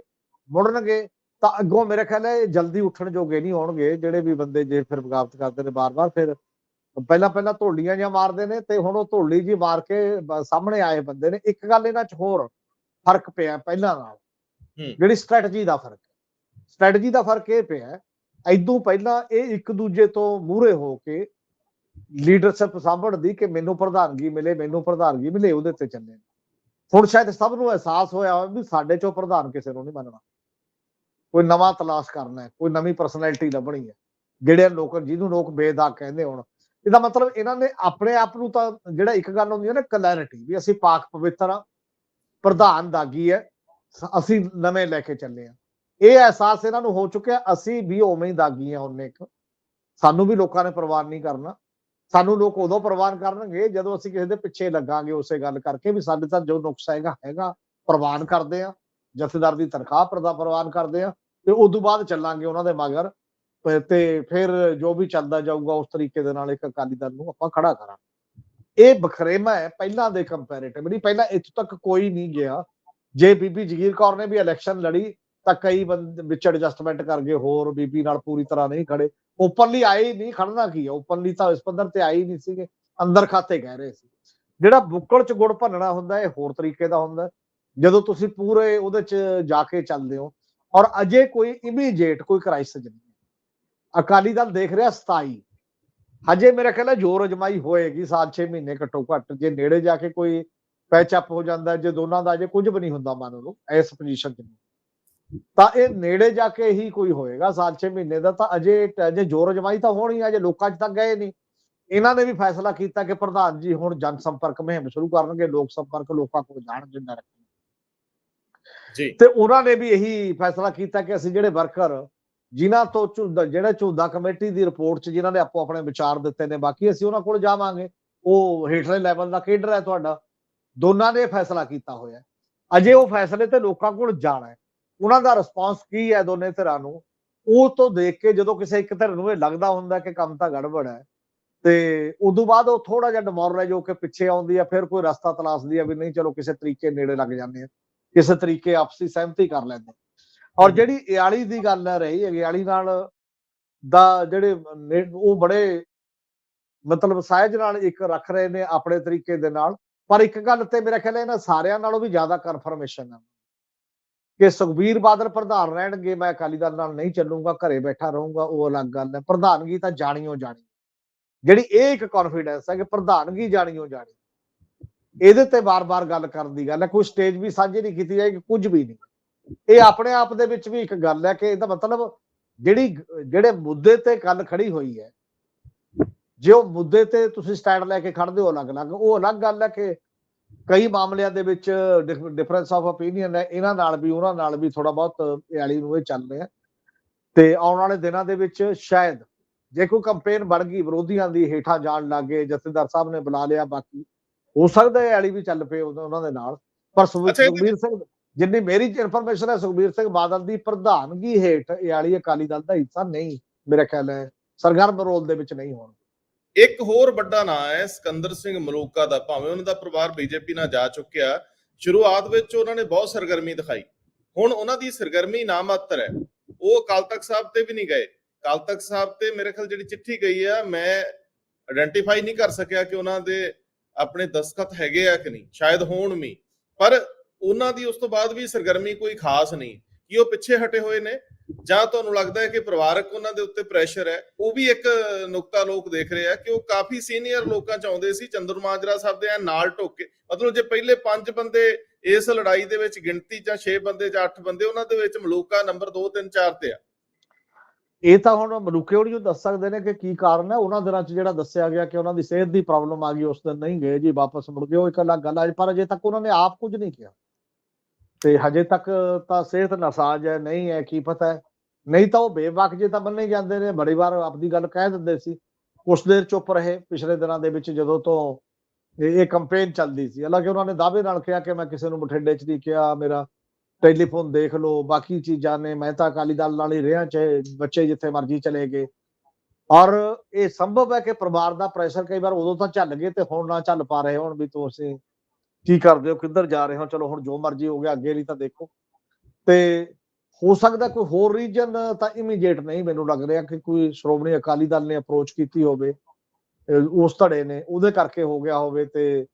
ਮੁੜਨਗੇ ਤਾਂ ਅੱਗੋਂ ਮੇਰੇ ਖਿਆਲ ਹੈ ਇਹ ਜਲਦੀ ਉੱਠਣ ਜੋਗੇ ਨਹੀਂ ਹੋਣਗੇ ਜਿਹੜੇ ਵੀ ਬੰਦੇ ਜੇ ਫਿਰ ਬਗਾਵਤ ਕਰਦੇ ਨੇ ਬਾਰ-ਬਾਰ ਫਿਰ ਪਹਿਲਾਂ ਪਹਿਲਾਂ ਢੋਲੀਆਂ ਜਾਂ ਮਾਰਦੇ ਨੇ ਤੇ ਹੁਣ ਉਹ ਢੋਲੀ ਜੀ ਮਾਰ ਕੇ ਸਾਹਮਣੇ ਆਏ ਬੰਦੇ ਨੇ। ਇੱਕ ਗੱਲ ਇਹਨਾਂ 'ਚ ਹੋਰ ਫ਼ਰਕ ਪਿਆ ਪਹਿਲਾਂ ਨਾਲ। ਜਿਹੜੀ ਸਟ੍ਰੈਟਜੀ ਦਾ ਫ਼ਰਕ ਸਟ੍ਰੈਟਜੀ ਦਾ ਫ਼ਰਕ ਇਹ ਪਿਆ ਐਦੋਂ ਪਹਿਲਾਂ ਇਹ ਇੱਕ ਦੂਜੇ ਤੋਂ ਮੂਹਰੇ ਹੋ ਕੇ ਲੀਡਰਸ਼ਿਪ ਸਾਂਭਣ ਕਿ ਮੈਨੂੰ ਪ੍ਰਧਾਨਗੀ ਮਿਲੇ ਮੈਨੂੰ ਪ੍ਰਧਾਨਗੀ ਮਿਲੇ ਉਹਦੇ ਤੇ ਚੱਲੇ ਹੁਣ ਸ਼ਾਇਦ ਸਭ ਨੂੰ ਅਹਿਸਾਸ ਹੋਇਆ ਹੋਵੇ ਵੀ ਸਾਡੇ ਚੋਂ ਪ੍ਰਧਾਨ ਕਿਸੇ ਨੂੰ ਨਹੀਂ ਮੰਨਣਾ। ਕੋਈ ਨਵਾਂ ਤਲਾਸ਼ ਕਰਨਾ ਕੋਈ ਨਵੀਂ ਪਰਸਨੈਲਿਟੀ ਲੱਭਣੀ ਹੈ, ਜਿਹੜੇ ਲੋਕ, ਜਿਹਨੂੰ ਲੋਕ ਬੇਦਾਗ ਕਹਿੰਦੇ ਹੋਣ। ਇਹਦਾ ਮਤਲਬ ਇਹਨਾਂ ਨੇ ਆਪਣੇ ਆਪ ਨੂੰ ਤਾਂ ਜਿਹੜਾ ਇੱਕ ਗੱਲ ਹੁੰਦੀ ਹੈ ਨਾ ਕਲੈਰਿਟੀ ਵੀ ਅਸੀਂ ਪਾਕ ਪਵਿੱਤਰ ਆ ਪ੍ਰਧਾਨ ਦਾਗੀ ਹੈ, ਅਸੀਂ ਨਵੇਂ ਲੈ ਕੇ ਚੱਲੇ ਆ ਇਹ ਅਹਿਸਾਸ ਇਹਨਾਂ ਨੂੰ ਹੋ ਚੁੱਕਿਆ, ਅਸੀਂ ਵੀ ਉਵੇਂ ਹੀ ਦਾਗੀ ਆ ਉਹਨੇ ਇੱਕ। ਸਾਨੂੰ ਵੀ ਲੋਕਾਂ ਨੇ ਪ੍ਰਵਾਨ ਨਹੀਂ ਕਰਨਾ। ਸਾਨੂੰ ਲੋਕ ਉਦੋਂ ਪ੍ਰਵਾਨ ਕਰਨਗੇ, ਜਦੋਂ ਅਸੀਂ ਕਿਸੇ ਦੇ ਪਿੱਛੇ ਲੱਗਾਂਗੇ ਉਸੇ ਗੱਲ ਕਰਕੇ ਵੀ ਸਾਡੇ ਤਾਂ ਜੋ ਨੁਕਸ ਹੈਗਾ ਹੈਗਾ, ਪ੍ਰਵਾਨ ਕਰਦੇ ਆ ਜਥੇਦਾਰ ਦੀ ਤਨਖਾਹ ਪ੍ਰਦਾ ਪ੍ਰਵਾਨ ਕਰਦੇ ਆ ਤੇ ਉਸ ਤੋਂ ਬਾਅਦ ਚੱਲਾਂਗੇ ਉਹਨਾਂ ਦੇ ਮਗਰ। ਤੇ- ਫਿਰ ਜੋ ਵੀ ਚੱਲਦਾ ਜਾਊਗਾ ਉਸ ਤਰੀਕੇ ਦੇ ਨਾਲ ਇੱਕ ਅਕਾਲੀ ਦਲ ਨੂੰ ਆਪਾਂ ਖੜਾ ਕਰਾਂਗੇ। ਇਹ ਬਖਰੇਮਾ ਹੈ, ਪਹਿਲਾਂ ਦੇ ਕੰਪੈਰੀਟਿਵਲੀ ਪਹਿਲਾਂ ਇੱਥੋਂ ਤੱਕ ਕੋਈ ਨਹੀਂ ਗਿਆ। ਜੇ ਬੀਬੀ ਜਗੀਰ ਕੌਰ ਨੇ ਵੀ ਇਲੈਕਸ਼ਨ ਲੜੀ, ਤਾਂ ਕਈ ਬੰਦੇ, ਵਿੱਚ ਐਡਜਸਟਮੈਂਟ ਕਰ ਗਏ, ਹੋਰ ਬੀਬੀ ਨਾਲ ਪੂਰੀ ਤਰ੍ਹਾਂ ਨਹੀਂ ਖੜੇ। ਓਪਨਲੀ ਆਏ ਨਹੀਂ, ਖੜਨਾ ਕੀ ਹੈ? ਓਪਨਲੀ ਤਾਂ ਇਸ ਪੱਧਰ ਤੇ ਆਏ ਨਹੀਂ ਸੀਗੇ, ਅੰਦਰ ਖਾਤੇ ਕਹਿ ਰਹੇ ਸੀ। ਜਿਹੜਾ ਬੁੱਕਲ ਚ ਗੁੜ ਭੰਨਣਾ ਹੁੰਦਾ, ਇਹ ਹੋਰ ਤਰੀਕੇ ਦਾ ਹੁੰਦਾ। ਜਦੋਂ ਤੁਸੀਂ ਪੂਰੇ ਉਹਦੇ ਚ ਜਾ ਕੇ ਚੱਲਦੇ ਹੋ ਔਰ ਅਜੇ ਕੋਈ ਇਮੀਡੀਏਟ ਕੋਈ ਕ੍ਰਾਈਸਿਸ ਨਹੀਂ। ਅਕਾਲੀ ਦਲ ਦੇਖ ਰਿਹਾ 27 ਹਜੇ ਮੇਰੇ ਖਿਆਲ ਹੈ ਜੋਰ ਅਜਮਾਈ ਹੋਏਗੀ ਸਾਲ 6 ਮਹੀਨੇ ਘੱਟੋ ਘੱਟ। ਜੇ ਨੇੜੇ ਜਾ ਕੇ ਕੋਈ ਪੈਚ ਅਪ ਹੋ ਜਾਂਦਾ ਜੇ ਦੋਨਾਂ ਦਾ ਅਜੇ ਕੁਝ ਵੀ ਨਹੀਂ ਹੁੰਦਾ ਮੰਨ ਲਓ ਇਸ ਪੋਜੀਸ਼ਨ 'ਚ ਤਾਂ ਇਹ ਨੇੜੇ ਜਾ ਕੇ ਹੀ ਕੋਈ ਹੋਏਗਾ ਸਾਲ 6 ਮਹੀਨੇ ਦਾ ਤਾਂ ਅਜੇ ਅਜੇ ਜੋਰ ਅਜਮਾਈ ਤਾਂ ਹੋਣੀ ਆ, ਅਜੇ ਲੋਕਾਂ 'ਚ ਤਾਂ ਗਏ ਨਹੀਂ। ਇਹਨਾਂ ਨੇ ਵੀ ਫੈਸਲਾ ਕੀਤਾ ਕਿ ਪ੍ਰਧਾਨ ਜੀ ਹੁਣ ਜਨ ਸੰਪਰਕ ਮੁਹਿੰਮ ਸ਼ੁਰੂ ਕਰਨਗੇ ਲੋਕ ਸੰਪਰਕ ਲੋਕਾਂ ਕੋਲ ਜਾਣ ਜਿੰਨਾ ਰੱਖਣ ਜੀ ਤੇ ਉਹਨਾਂ ਨੇ ਵੀ ਇਹੀ ਫੈਸਲਾ ਕੀਤਾ ਕਿ ਅਸੀਂ ਜਿਹੜੇ ਵਰਕਰ, ਜਿਨ੍ਹਾਂ ਤੋਂ ਝੁੰਦਾ ਜਿਹੜਾ ਝੁੰਦਾ ਕਮੇਟੀ ਦੀ ਰਿਪੋਰਟ 'ਚ ਜਿਨ੍ਹਾਂ ਨੇ ਆਪੋ ਆਪਣੇ ਵਿਚਾਰ ਦਿੱਤੇ ਨੇ, ਬਾਕੀ ਅਸੀਂ ਉਹਨਾਂ ਕੋਲ ਜਾਵਾਂਗੇ। ਉਹ ਹੇਠਲੇ ਲੈਵਲ ਦਾ ਕੇਡਰ ਹੈ ਤੁਹਾਡਾ। ਦੋਨਾਂ ਨੇ ਫੈਸਲਾ ਕੀਤਾ ਹੋਇਆ। ਅਜੇ ਉਹ ਫੈਸਲੇ ਤੇ ਲੋਕਾਂ ਕੋਲ ਜਾਣਾ ਹੈ। ਉਹਨਾਂ ਦਾ ਰਿਸਪਾਂਸ ਕੀ ਹੈ ਦੋਨੇ ਧਿਰਾਂ ਨੂੰ? ਉਹ ਤੋਂ ਦੇਖ ਕੇ ਜਦੋਂ ਕਿਸੇ ਇੱਕ ਧਿਰ ਨੂੰ ਇਹ ਲੱਗਦਾ ਹੁੰਦਾ ਕਿ ਕੰਮ ਤਾਂ ਗੜਬੜ ਹੈ, ਤੇ ਉਦੋਂ ਬਾਅਦ ਉਹ ਥੋੜਾ ਜਿਹਾ ਡਿਮੋਰਲਾਈਜ਼ ਹੋ ਕੇ ਪਿੱਛੇ ਆਉਂਦੀ ਹੈ, ਫਿਰ ਕੋਈ ਰਸਤਾ ਤਲਾਸ਼ਦੀ ਹੈ ਵੀ ਨਹੀਂ, ਚਲੋ ਕਿਸੇ ਤਰੀਕੇ ਨੇੜੇ ਲੱਗ ਜਾਂਦੇ ਆ। ਕਿਸੇ ਤਰੀਕੇ ਆਪਸੀ ਸਹਿਮਤੀ ਕਰ ਲੈਂਦੇ। ਔਰ। ਜਿਹੜੀ ਇਆਲੀ ਦੀ ਗੱਲ ਹੈ ਰਹੀ ਇਆਲੀ ਨਾਲ ਦਾ ਜਿਹੜੇ ਉਹ ਬੜੇ ਮਤਲਬ ਸਾਇਜ ਨਾਲ ਇੱਕ ਰੱਖ ਰਹੇ ਨੇ ਆਪਣੇ ਤਰੀਕੇ ਦੇ ਨਾਲ। ਪਰ ਇੱਕ ਗੱਲ ਤੇ ਮੇਰਾ ਖਿਆਲ ਇਹਨਾਂ ਸਾਰਿਆਂ ਨਾਲੋਂ ਵੀ ਜ਼ਿਆਦਾ ਕਨਫਰਮੇਸ਼ਨ ਹੈ ਕਿ ਸੁਖਬੀਰ ਬਾਦਲ ਪ੍ਰਧਾਨ ਰਹਿਣਗੇ ਮੈਂ ਅਕਾਲੀ ਦਲ ਨਾਲ ਨਹੀਂ ਚੱਲੂੰਗਾ ਘਰੇ ਬੈਠਾ ਰਹੂੰਗਾ ਉਹ ਅਲੱਗ ਗੱਲ ਹੈ। ਪ੍ਰਧਾਨਗੀ ਤਾਂ ਜਾਣੀਓ ਜਾਣੀ ਜਿਹੜੀ ਇਹ ਇੱਕ ਕੌਨਫੀਡੈਂਸ ਹੈ ਕਿ ਪ੍ਰਧਾਨਗੀ ਜਾਣੀਓ ਜਾਣੀ ਇਹਦੇ ਤੇ ਵਾਰ ਵਾਰ ਗੱਲ ਕਰਨ ਦੀ ਗੱਲ ਹੈ, ਕੋਈ ਸਟੇਜ ਵੀ ਸਾਂਝੀ ਨਹੀਂ ਕੀਤੀ ਜਾਏਗੀ, ਕੁਝ ਵੀ ਨਹੀਂ। ਇਹ ਆਪਣੇ ਆਪ ਦੇ ਵਿੱਚ ਵੀ ਇੱਕ ਗੱਲ ਹੈ ਕਿ ਇਹਦਾ ਮਤਲਬ ਜਿਹੜੀ, ਜਿਹੜੇ ਮੁੱਦੇ ਤੇ ਗੱਲ ਖੜੀ ਹੋਈ ਹੈ, ਜੇ ਉਹ ਮੁੱਦੇ ਤੇ ਤੁਸੀਂ ਸਟੈਂਡ ਲੈ ਕੇ ਖੜਦੇ ਹੋ ਅਲੱਗ-ਅਲੱਗ, ਉਹ ਅਲੱਗ ਗੱਲ ਹੈ ਕਿ ਕਈ ਮਾਮਲਿਆਂ ਦੇ ਵਿੱਚ ਡਿਫਰੈਂਸ ਆਫ opinion ਹੈ, ਇਹਨਾਂ ਨਾਲ ਵੀ, ਉਹਨਾਂ ਨਾਲ ਵੀ ਥੋੜਾ ਬਹੁਤ ਇਆਲੀ ਨੂੰ ਇਹ ਚੱਲ ਰਿਹਾ ਤੇ ਆਉਣ ਵਾਲੇ ਦਿਨਾਂ ਦੇ ਵਿੱਚ ਸ਼ਾਇਦ ਜੇ ਕੋਈ ਕੰਪੇਨ ਬਣ ਗਈ, ਵਿਰੋਧੀਆਂ ਦੀ ਹੇਠਾਂ ਜਾਣ ਲੱਗੇ ਜਥੇਦਾਰ ਸਾਹਿਬ ਨੇ ਬੁਲਾ ਲਿਆ, ਬਾਕੀ ਹੋ ਸਕਦਾ ਹੈ ਇਆਲੀ ਵੀ ਚੱਲ ਪਏ ਉਹਨਾਂ ਦੇ ਨਾਲ। ਪਰ ਸੁਖਬੀਰ ਸਿੰਘ ਜਿੰਨੀ ਮੇਰੀ ਇਨਫੋਰਮੇਸ਼ਨ ਹੈ ਸੁਖਬੀਰ ਸਿੰਘ ਬਾਦਲ ਦੀ ਪ੍ਰਧਾਨਗੀ ਹੇਠ ਇਆਲੀ ਅਕਾਲੀ ਦਲ ਦਾ ਹਿੱਸਾ ਨਹੀਂ ਮੇਰਾ ਖਿਆਲ ਹੈ ਸਰਗਰਮ ਰੋਲ ਦੇ ਵਿੱਚ ਨਹੀਂ ਹੋਣ। ਇੱਕ ਹੋਰ ਵੱਡਾ ਨਾਂ ਹੈ ਸਿਕੰਦਰ ਸਿੰਘ ਮਲੂਕਾ ਦਾ। ਭਾਵੇਂ ਉਹਨਾਂ ਦਾ ਪਰਿਵਾਰ ਬੀਜੇਪੀ ਨਾਲ ਜਾ ਚੁੱਕਿਆ ਸ਼ੁਰੂਆਤ ਵਿੱਚ ਉਹਨਾਂ ਨੇ ਬਹੁਤ ਸਰਗਰਮੀ ਦਿਖਾਈ। ਹੁਣ ਉਹਨਾਂ ਦੀ ਸਰਗਰਮੀ ਨਾ ਮਾਤਰ ਹੈ। ਉਹ ਅਕਾਲ ਤਖਤ ਸਾਹਿਬ ਤੇ ਵੀ ਨਹੀਂ ਗਏ। ਅਕਾਲ ਤਖਤ ਸਾਹਿਬ ਤੇ ਮੇਰੇ ਖਿਆਲ ਜਿਹੜੀ ਚਿੱਠੀ ਗਈ ਆ ਮੈਂ ਆਇਡੈਂਟੀਫਾਈ ਨਹੀਂ ਕਰ ਸਕਿਆ ਕਿ ਉਹਨਾਂ ਦੇ ਆਪਣੇ ਦਸਖਤ ਹੈਗੇ ਆ ਕਿ ਨਹੀਂ, ਸ਼ਾਇਦ ਹੋਣ ਵੀ। ਪਰ ਉਹਨਾਂ ਦੀ ਉਸ ਤੋਂ ਬਾਅਦ ਵੀ ਸਰਗਰਮੀ ਕੋਈ ਖਾਸ ਨਹੀਂ। ਕਿ ਉਹ ਪਿੱਛੇ ਹਟੇ ਹੋਏ ਨੇ? ਜਾਂ ਤੁਹਾਨੂੰ ਲੱਗਦਾ ਹੈ ਕਿ ਪਰਿਵਾਰਕ ਉਹਨਾਂ ਦੇ ਉੱਤੇ ਪ੍ਰੈਸ਼ਰ ਹੈ? ਉਹ ਵੀ ਇੱਕ ਨੁਕਤਾ ਲੋਕ ਦੇਖ ਰਹੇ ਆ ਕਿ ਉਹ ਕਾਫੀ ਸੀਨੀਅਰ ਲੋਕਾਂ ਚ ਆਉਂਦੇ ਸੀ, ਚੰਦਰ ਮਾਜਰਾ ਸਾਹਿਬ ਦੇ ਐਂ ਨਾਲ ਟੋਕੇ ਮਤਲਬ ਜੇ ਪਹਿਲੇ 5 ਬੰਦੇ ਇਸ ਲੜਾਈ ਦੇ ਵਿੱਚ ਗਿਣਤੀ ਜਾਂ 6 ਬੰਦੇ ਜਾਂ 8 ਬੰਦੇ, ਉਹਨਾਂ ਦੇ ਵਿੱਚ ਮਲੂਕਾ ਨੰਬਰ 2 3 4 ਤੇ ਆ। ਇਹ ਤਾਂ ਹੁਣ ਮਲੂਕੇ ਹੋਣੀ ਦੱਸ ਸਕਦੇ ਨੇ ਕਿ ਕੀ ਕਾਰਨ ਹੈ। ਉਹਨਾਂ ਦਿਨਾਂ 'ਚ ਜਿਹੜਾ ਦੱਸਿਆ ਗਿਆ ਕਿ ਉਹਨਾਂ ਦੀ ਸਿਹਤ ਦੀ ਪ੍ਰੋਬਲਮ ਆ ਗਈ, ਉਸ ਦਿਨ ਨਹੀਂ ਗਏ ਜੀ, ਵਾਪਸ ਮੁੜ ਗਏ ਉਹ ਇੱਕ ਅਲੱਗ ਗੱਲ ਹੈ ਪਰ ਅਜੇ ਤੱਕ ਉਹਨਾਂ ਨੇ ਆਪ ਕੁਝ ਨਹੀਂ ਕਿਹਾ। ਤੇ ਹਜੇ ਤੱਕ ਤਾਂ ਸਿਹਤ ਨਸਾਜ ਹੈ, ਨਹੀਂ ਹੈ, ਕੀ ਪਤਾ ਹੈ। ਨਹੀਂ ਤਾਂ ਉਹ ਬੇਵਕ ਜੇ ਤਾਂ ਬੰਨੇ ਜਾਂਦੇ ਨੇ। ਬੜੀ ਵਾਰ ਆਪਦੀ ਗੱਲ ਕਹਿ ਦਿੰਦੇ ਸੀ। ਉਸ ਦੇਰ ਚੁੱਪ ਰਹੇ। ਪਿਛਲੇ ਦਿਨਾਂ ਦੇ ਵਿੱਚ ਜਦੋਂ ਤੋਂ ਇਹ ਕੰਪੇਨ ਚੱਲਦੀ ਸੀ। ਹਾਲਾਂਕਿ ਉਹਨਾਂ ਨੇ ਦਾਅਵੇ ਨਾਲ ਕਿਹਾ ਕਿ ਮੈਂ ਕਿਸੇ ਨੂੰ ਬਠਿੰਡੇ 'ਚ ਨਹੀਂ ਕਿਹਾ, ਮੇਰਾ ਟੈਲੀਫੋਨ ਦੇਖ ਲਓ, ਬਾਕੀ ਚੀਜ਼ਾਂ ਨੇ, ਮੈਂ ਤਾਂ ਅਕਾਲੀ ਦਲ ਨਾਲ ਹੀ ਰਿਹਾ, ਚਾਹੇ ਬੱਚੇ ਜਿੱਥੇ ਮਰਜ਼ੀ ਚਲੇ ਗਏ। ਔਰ ਇਹ ਸੰਭਵ ਹੈ ਕਿ ਪਰਿਵਾਰ ਦਾ ਪ੍ਰੈਸ਼ਰ ਕਈ ਵਾਰ ਉਦੋਂ ਤਾਂ ਚੱਲ ਗਏ ਤੇ ਹੁਣ ਨਾ ਚੱਲ ਪਾ ਰਹੇ ਹੁਣ ਵੀ ਤੁਸੀਂ ਕੀ ਕਰਦੇ ਹੋ, ਕਿੱਧਰ ਜਾ ਰਹੇ ਹੋ, ਚਲੋ ਹੁਣ ਜੋ ਮਰਜ਼ੀ ਹੋ ਗਿਆ, ਅੱਗੇ ਲਈ ਤਾਂ ਦੇਖੋ। ਤੇ ਹੋ ਸਕਦਾ ਕੋਈ ਹੋਰ ਰੀਜਨ ਤਾਂ ਇਮੀਡੀਏਟ ਨਹੀਂ ਮੈਨੂੰ ਲੱਗ ਰਿਹਾ ਕਿ ਕੋਈ ਸ਼੍ਰੋਮਣੀ ਅਕਾਲੀ ਦਲ ਨੇ ਅਪਰੋਚ ਕੀਤੀ ਹੋਵੇ ਉਸ ਧੜੇ ਨੇ, ਉਹਦੇ ਕਰਕੇ ਹੋ ਗਿਆ ਹੋਵੇ ਤੇ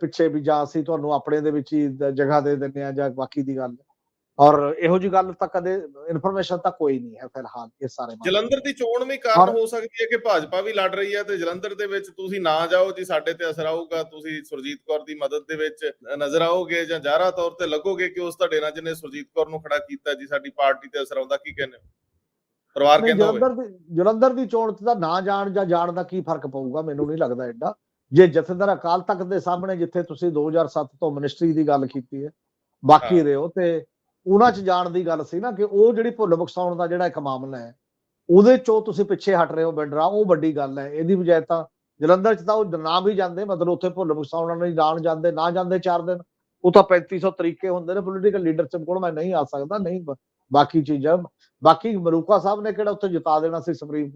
ਪਿੱਛੇ ਵੀ ਜਾਂ ਅਸੀਂ ਤੁਹਾਨੂੰ ਆਪਣੇ ਦੇ ਵਿੱਚ ਹੀ ਜਗ੍ਹਾ ਦੇ ਦਿੰਦੇ ਆ ਜਾਂ ਬਾਕੀ ਦੀ ਗੱਲ। ਔਰ ਇਹੋ ਜੀ ਗੱਲ ਤਾਂ ਕਦੇ ਇਨਫੋਰਮੇਸ਼ਨ ਤਾਂ ਕੋਈ ਨਹੀਂ ਹੈ ਫਿਲਹਾਲ ਇਸ ਸਾਰੇ। ਜਲੰਧਰ ਦੀ ਚੋਣ ਵੀ ਕਾਰਨ ਹੋ ਸਕਦੀ ਹੈ ਕਿ ਭਾਜਪਾ ਵੀ ਲੜ ਰਹੀ ਹੈ ਤੇ ਜਲੰਧਰ ਦੇ ਵਿੱਚ ਤੁਸੀਂ ਨਾ ਜਾਓ ਜੀ ਸਾਡੇ ਤੇ ਅਸਰ ਆਊਗਾ ਤੁਸੀਂ ਸੁਰਜੀਤ ਕੌਰ ਦੀ ਮਦਦ ਦੇ ਵਿੱਚ ਨਜ਼ਰ ਆਓਗੇ ਜਾਂ ਜ਼ਾਹਰਾ ਤੌਰ ਤੇ ਲੱਗੋਗੇ ਕਿ ਉਸ ਤੁਹਾਡੇ ਨਾਲ ਜਿਹਨੇ ਸੁਰਜੀਤ ਕੌਰ ਨੂੰ ਖੜਾ ਕੀਤਾ ਜੀ ਸਾਡੀ ਪਾਰਟੀ ਤੇ ਅਸਰ ਆਉਂਦਾ ਕੀ ਕਹਿੰਦੇ ਹੋ? ਪਰਿਵਾਰ ਕਹਿੰਦਾ ਹੋਵੇ। ਜਲੰਧਰ ਦੀ ਚੋਣ ਤਾਂ ਨਾ ਜਾਣ ਜਾਂ ਜਾਣ ਦਾ ਕੀ ਫ਼ਰਕ ਪਊਗਾ ਮੈਨੂੰ ਨਹੀਂ ਲੱਗਦਾ ਐਡਾ ਜੇ ਜਥੇਦਾਰ ਅਕਾਲ ਤਖਤ ਦੇ ਸਾਹਮਣੇ ਜਿੱਥੇ ਤੁਸੀਂ 2007 ਤੋਂ ਮਿਨਿਸਟਰੀ ਦੀ ਗੱਲ ਕੀਤੀ ਹੈ ਬਾਕੀ ਹਾਂ। ਰਿਓ ਤੇ ਉਹਨਾਂ 'ਚ ਜਾਣ ਦੀ ਗੱਲ ਸੀ ਨਾ ਕਿ ਉਹ ਜਿਹੜੀ ਭੁੱਲ ਬਖਸ਼ਾਉਣ ਦਾ ਜਿਹੜਾ ਇੱਕ ਮਾਮਲਾ ਹੈ ਉਹਦੇ 'ਚੋਂ ਤੁਸੀਂ ਪਿੱਛੇ ਹਟ ਰਹੇ ਹੋ ਬਿੰਡਰਾ ਉਹ ਵੱਡੀ ਗੱਲ ਹੈ। ਇਹਦੀ ਬਜਾਏ ਤਾਂ ਜਲੰਧਰ 'ਚ ਤਾਂ ਉਹ ਨਾ ਵੀ ਜਾਂਦੇ ਮਤਲਬ ਉੱਥੇ ਭੁੱਲ ਬਖਸ਼ਾਉਣ ਨਹੀਂ ਜਾਣ ਜਾਂਦੇ ਨਾ ਜਾਂਦੇ 4 ਦਿਨ। ਉਹ ਤਾਂ 3500 ਤਰੀਕੇ ਹੁੰਦੇ ਨੇ ਪੋਲੀਟੀਕਲ ਲੀਡਰਸ਼ਿਪ ਕੋਲ ਮੈਂ ਨਹੀਂ ਆ ਸਕਦਾ ਨਹੀਂ ਬਾਕੀ ਚੀਜ਼ਾਂ। ਬਾਕੀ ਮਲੂਕਾ ਸਾਹਿਬ ਨੇ ਕਿਹੜਾ ਉੱਥੇ ਜਿਤਾ ਦੇਣਾ ਸੀ ਸੁਪਰੀਮ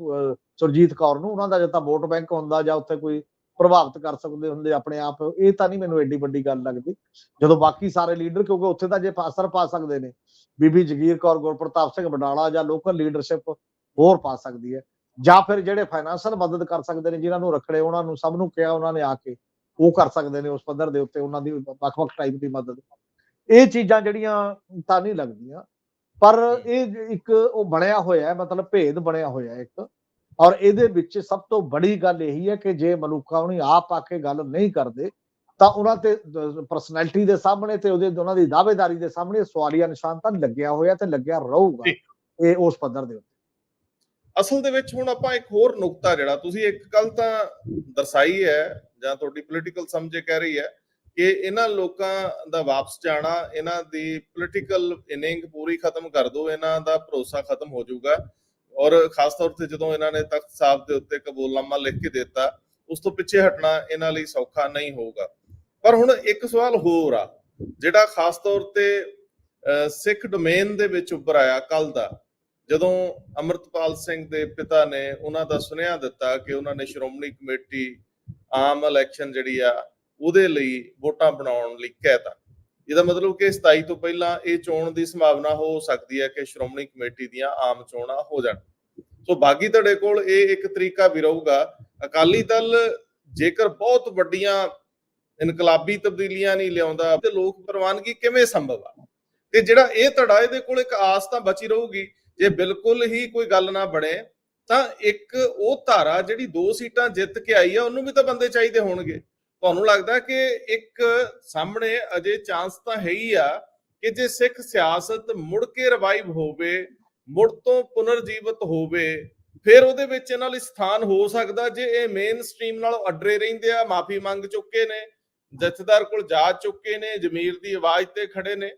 ਸੁਰਜੀਤ ਕੌਰ ਨੂੰ? ਉਹਨਾਂ ਦਾ ਜੇ ਤਾਂ ਵੋਟ ਬੈਂਕ ਹੁੰਦਾ ਜਾਂ ਉੱਥੇ ਕੋਈ ਪ੍ਰਭਾਵਿਤ ਕਰ ਸਕਦੇ ਹੁੰਦੇ ਆਪਣੇ ਆਪ ਇਹ ਤਾਂ ਨਹੀਂ ਮੈਨੂੰ ਐਡੀ ਵੱਡੀ ਗੱਲ ਲੱਗਦੀ। ਜਦੋਂ ਬਾਕੀ ਸਾਰੇ ਲੀਡਰ ਕਿਉਂਕਿ ਉੱਥੇ ਤਾਂ ਜੇ ਅਸਰ ਪਾ ਸਕਦੇ ਨੇ ਬੀਬੀ ਜਗੀਰ ਕੌਰ ਗੁਰਪ੍ਰਤਾਪ ਸਿੰਘ ਬਡਾਲਾ ਜਾਂ ਲੋਕਲ ਲੀਡਰਸ਼ਿਪ ਹੋਰ ਪਾ ਸਕਦੀ ਹੈ। ਜਾਂ ਫਿਰ ਜਿਹੜੇ ਫਾਈਨਾਂਸ਼ੀਅਲ ਮਦਦ ਕਰ ਸਕਦੇ ਨੇ ਜਿਨ੍ਹਾਂ ਨੂੰ ਰੱਖੜੇ ਉਹਨਾਂ ਨੂੰ ਸਭ ਨੂੰ ਕਿਹਾ ਉਹਨਾਂ ਨੇ ਆ ਕੇ ਉਹ ਕਰ ਸਕਦੇ ਨੇ ਉਸ ਪੱਧਰ ਦੇ ਉੱਤੇ ਉਹਨਾਂ ਦੀ ਵੱਖ-ਵੱਖ ਟਾਈਪ ਦੀ ਮਦਦ। ਇਹ ਚੀਜ਼ਾਂ ਜਿਹੜੀਆਂ ਤਾਂ ਨਹੀਂ ਲੱਗਦੀਆਂ ਪਰ ਇਹ ਇੱਕ ਉਹ ਬਣਿਆ ਹੋਇਆ ਹੈ ਮਤਲਬ ਭੇਦ ਬਣਿਆ ਹੋਇਆ ਹੈ ਇੱਕ। ਔਰ ਇਹਦੇ ਵਿੱਚ ਸਭ ਤੋਂ ਬੜੀ ਗੱਲ ਇਹੀ ਹੈ ਕਿ ਜੇ ਮਲੂਕਾ ਉਹਨੀ ਆਪ ਆ ਕੇ ਗੱਲ ਨਹੀਂ ਕਰਦੇ ਤਾਂ ਉਹਨਾਂ ਤੇ ਪਰਸਨੈਲਿਟੀ ਦੇ ਸਾਹਮਣੇ ਤੇ ਉਹਦੇ ਉਹਨਾਂ ਦੀ ਦਾਅਵੇਦਾਰੀ ਦੇ ਸਾਹਮਣੇ ਸਵਾਲੀਆ ਨਿਸ਼ਾਨ ਤਾਂ ਲੱਗਿਆ ਹੋਇਆ ਤੇ ਲੱਗਿਆ ਰਹੂਗਾ। ਇਹ ਉਸ ਪੱਧਰ ਦੇ ਉੱਤੇ ਅਸਲ ਦੇ ਵਿੱਚ ਹੁਣ ਆਪਾਂ ਇੱਕ ਹੋਰ ਨੁਕਤਾ ਜਿਹੜਾ ਤੁਸੀਂ ਇੱਕ ਗੱਲ ਤਾਂ ਦਰਸਾਈ ਹੈ ਜਾਂ ਤੁਹਾਡੀ ਪੋਲੀਟੀਕਲ ਸਮਝ ਇਹ ਕਹਿ ਰਹੀ ਹੈ ਕਿ ਇਹਨਾਂ ਲੋਕਾਂ ਦਾ ਵਾਪਸ ਜਾਣਾ ਇਹਨਾਂ ਦੀ ਪੋਲੀਟੀਕਲ ਇਨਿੰਗ ਪੂਰੀ ਖਤਮ ਕਰ ਦੋ ਇਹਨਾਂ ਦਾ ਭਰੋਸਾ ਖਤਮ ਹੋ ਜਾਊਗਾ ਔਰ ਖਾਸ ਤੌਰ ਤੇ ਜਦੋਂ ਇਹਨਾਂ ਨੇ ਤਖਤ ਸਾਹਿਬ ਦੇ ਉੱਤੇ ਕਬੂਲਨਾਮਾ ਲਿਖ ਕੇ ਦਿੱਤਾ ਉਸ ਤੋਂ ਪਿੱਛੇ ਹਟਣਾ ਇਹਨਾਂ ਲਈ ਸੌਖਾ ਨਹੀਂ ਹੋਊਗਾ। ਪਰ ਹੁਣ ਇੱਕ ਸਵਾਲ ਹੋਰ ਆ ਜਿਹੜਾ ਖਾਸ ਤੌਰ ਤੇ ਅਹ, ਸਿੱਖ ਡੋਮੇਨ ਦੇ ਵਿੱਚ ਉੱਭਰ ਆਇਆ ਕੱਲ ਦਾ। ਜਦੋਂ ਅਮਰਤਪਾਲ ਸਿੰਘ ਦੇ ਪਿਤਾ ਨੇ ਉਹਨਾਂ ਦਾ ਸੁਨੇਹਾ ਦਿੱਤਾ ਕਿ ਉਹਨਾਂ ਨੇ ਸ਼੍ਰੋਮਣੀ ਕਮੇਟੀ ਆਮ ਇਲੈਕਸ਼ਨ ਜਿਹੜੀ ਆ ਉਹਦੇ ਲਈ ਵੋਟਾਂ ਬਣਾਉਣ ਲਈ ਕਹਿਤਾ ਇਹਦਾ ਮਤਲਬ ਕਿ 27 ਤੋਂ ਪਹਿਲਾਂ ਇਹ ਚੋਣ ਦੀ ਸੰਭਾਵਨਾ ਹੋ ਸਕਦੀ ਹੈ ਕਿ ਸ਼੍ਰੋਮਣੀ ਕਮੇਟੀ ਦੀਆਂ ਆਮ ਚੋਣਾਂ ਹੋ ਜਾਣ। ਸੋ ਬਾਗੀ ਧੜੇ ਕੋਲ ਇਹ ਇੱਕ ਤਰੀਕਾ ਵੀ ਰਹੂਗਾ। ਅਕਾਲੀ ਦਲ ਜੇਕਰ ਬਹੁਤ ਵੱਡੀਆਂ ਇਨਕਲਾਬੀ ਤਬਦੀਲੀਆਂ ਨਹੀਂ ਲਿਆਉਂਦਾ ਤੇ ਲੋਕ ਪ੍ਰਵਾਨਗੀ ਕਿਵੇਂ ਸੰਭਵ ਆ? ਤੇ ਜਿਹੜਾ ਇਹ ਧੜਾ ਇਹਦੇ ਕੋਲ ਇੱਕ ਆਸ ਤਾਂ ਬਚੀ ਰਹੂਗੀ, ਜੇ ਬਿਲਕੁਲ ਹੀ ਕੋਈ ਗੱਲ ਨਾ ਬਣੇ, ਤਾਂ ਇੱਕ ਉਹ ਧਾਰਾ ਜਿਹੜੀ ਦੋ ਸੀਟਾਂ ਜਿੱਤ ਕੇ ਆਈ ਆ, ਉਹਨੂੰ ਵੀ ਤਾਂ ਬੰਦੇ ਚਾਹੀਦੇ ਹੋਣਗੇ। ਤੁਹਾਨੂੰ ਲੱਗਦਾ ਕਿ ਇੱਕ ਸਾਹਮਣੇ ਅਜੇ ਚਾਂਸ ਤਾਂ ਹੈ ਹੀ ਆ ਕਿ ਜੇ ਸਿੱਖ ਸਿਆਸਤ ਮੁੜ ਕੇ ਰਿਵਾਈਵ ਹੋਵੇ ਮੁੜ ਤੋਂ ਪੁਨਰਜੀਵਿਤ ਹੋਵੇ, ਫਿਰ ਉਹਦੇ ਵਿੱਚ ਇਹਨਾਂ ਲਈ ਸਥਾਨ ਹੋ ਸਕਦਾ ਜੇ ਇਹ ਮੇਨ ਸਟ੍ਰੀਮ ਨਾਲੋਂ ਅੱਡਰੇ ਰਹਿੰਦੇ ਆ, ਮਾਫੀ ਮੰਗ ਚੁੱਕੇ ਨੇ, ਜਥੇਦਾਰ ਕੋਲ ਜਾ ਚੁੱਕੇ ਨੇ, ਜ਼ਮੀਰ ਦੀ ਆਵਾਜ਼ ਤੇ ਖੜੇ ਨੇ।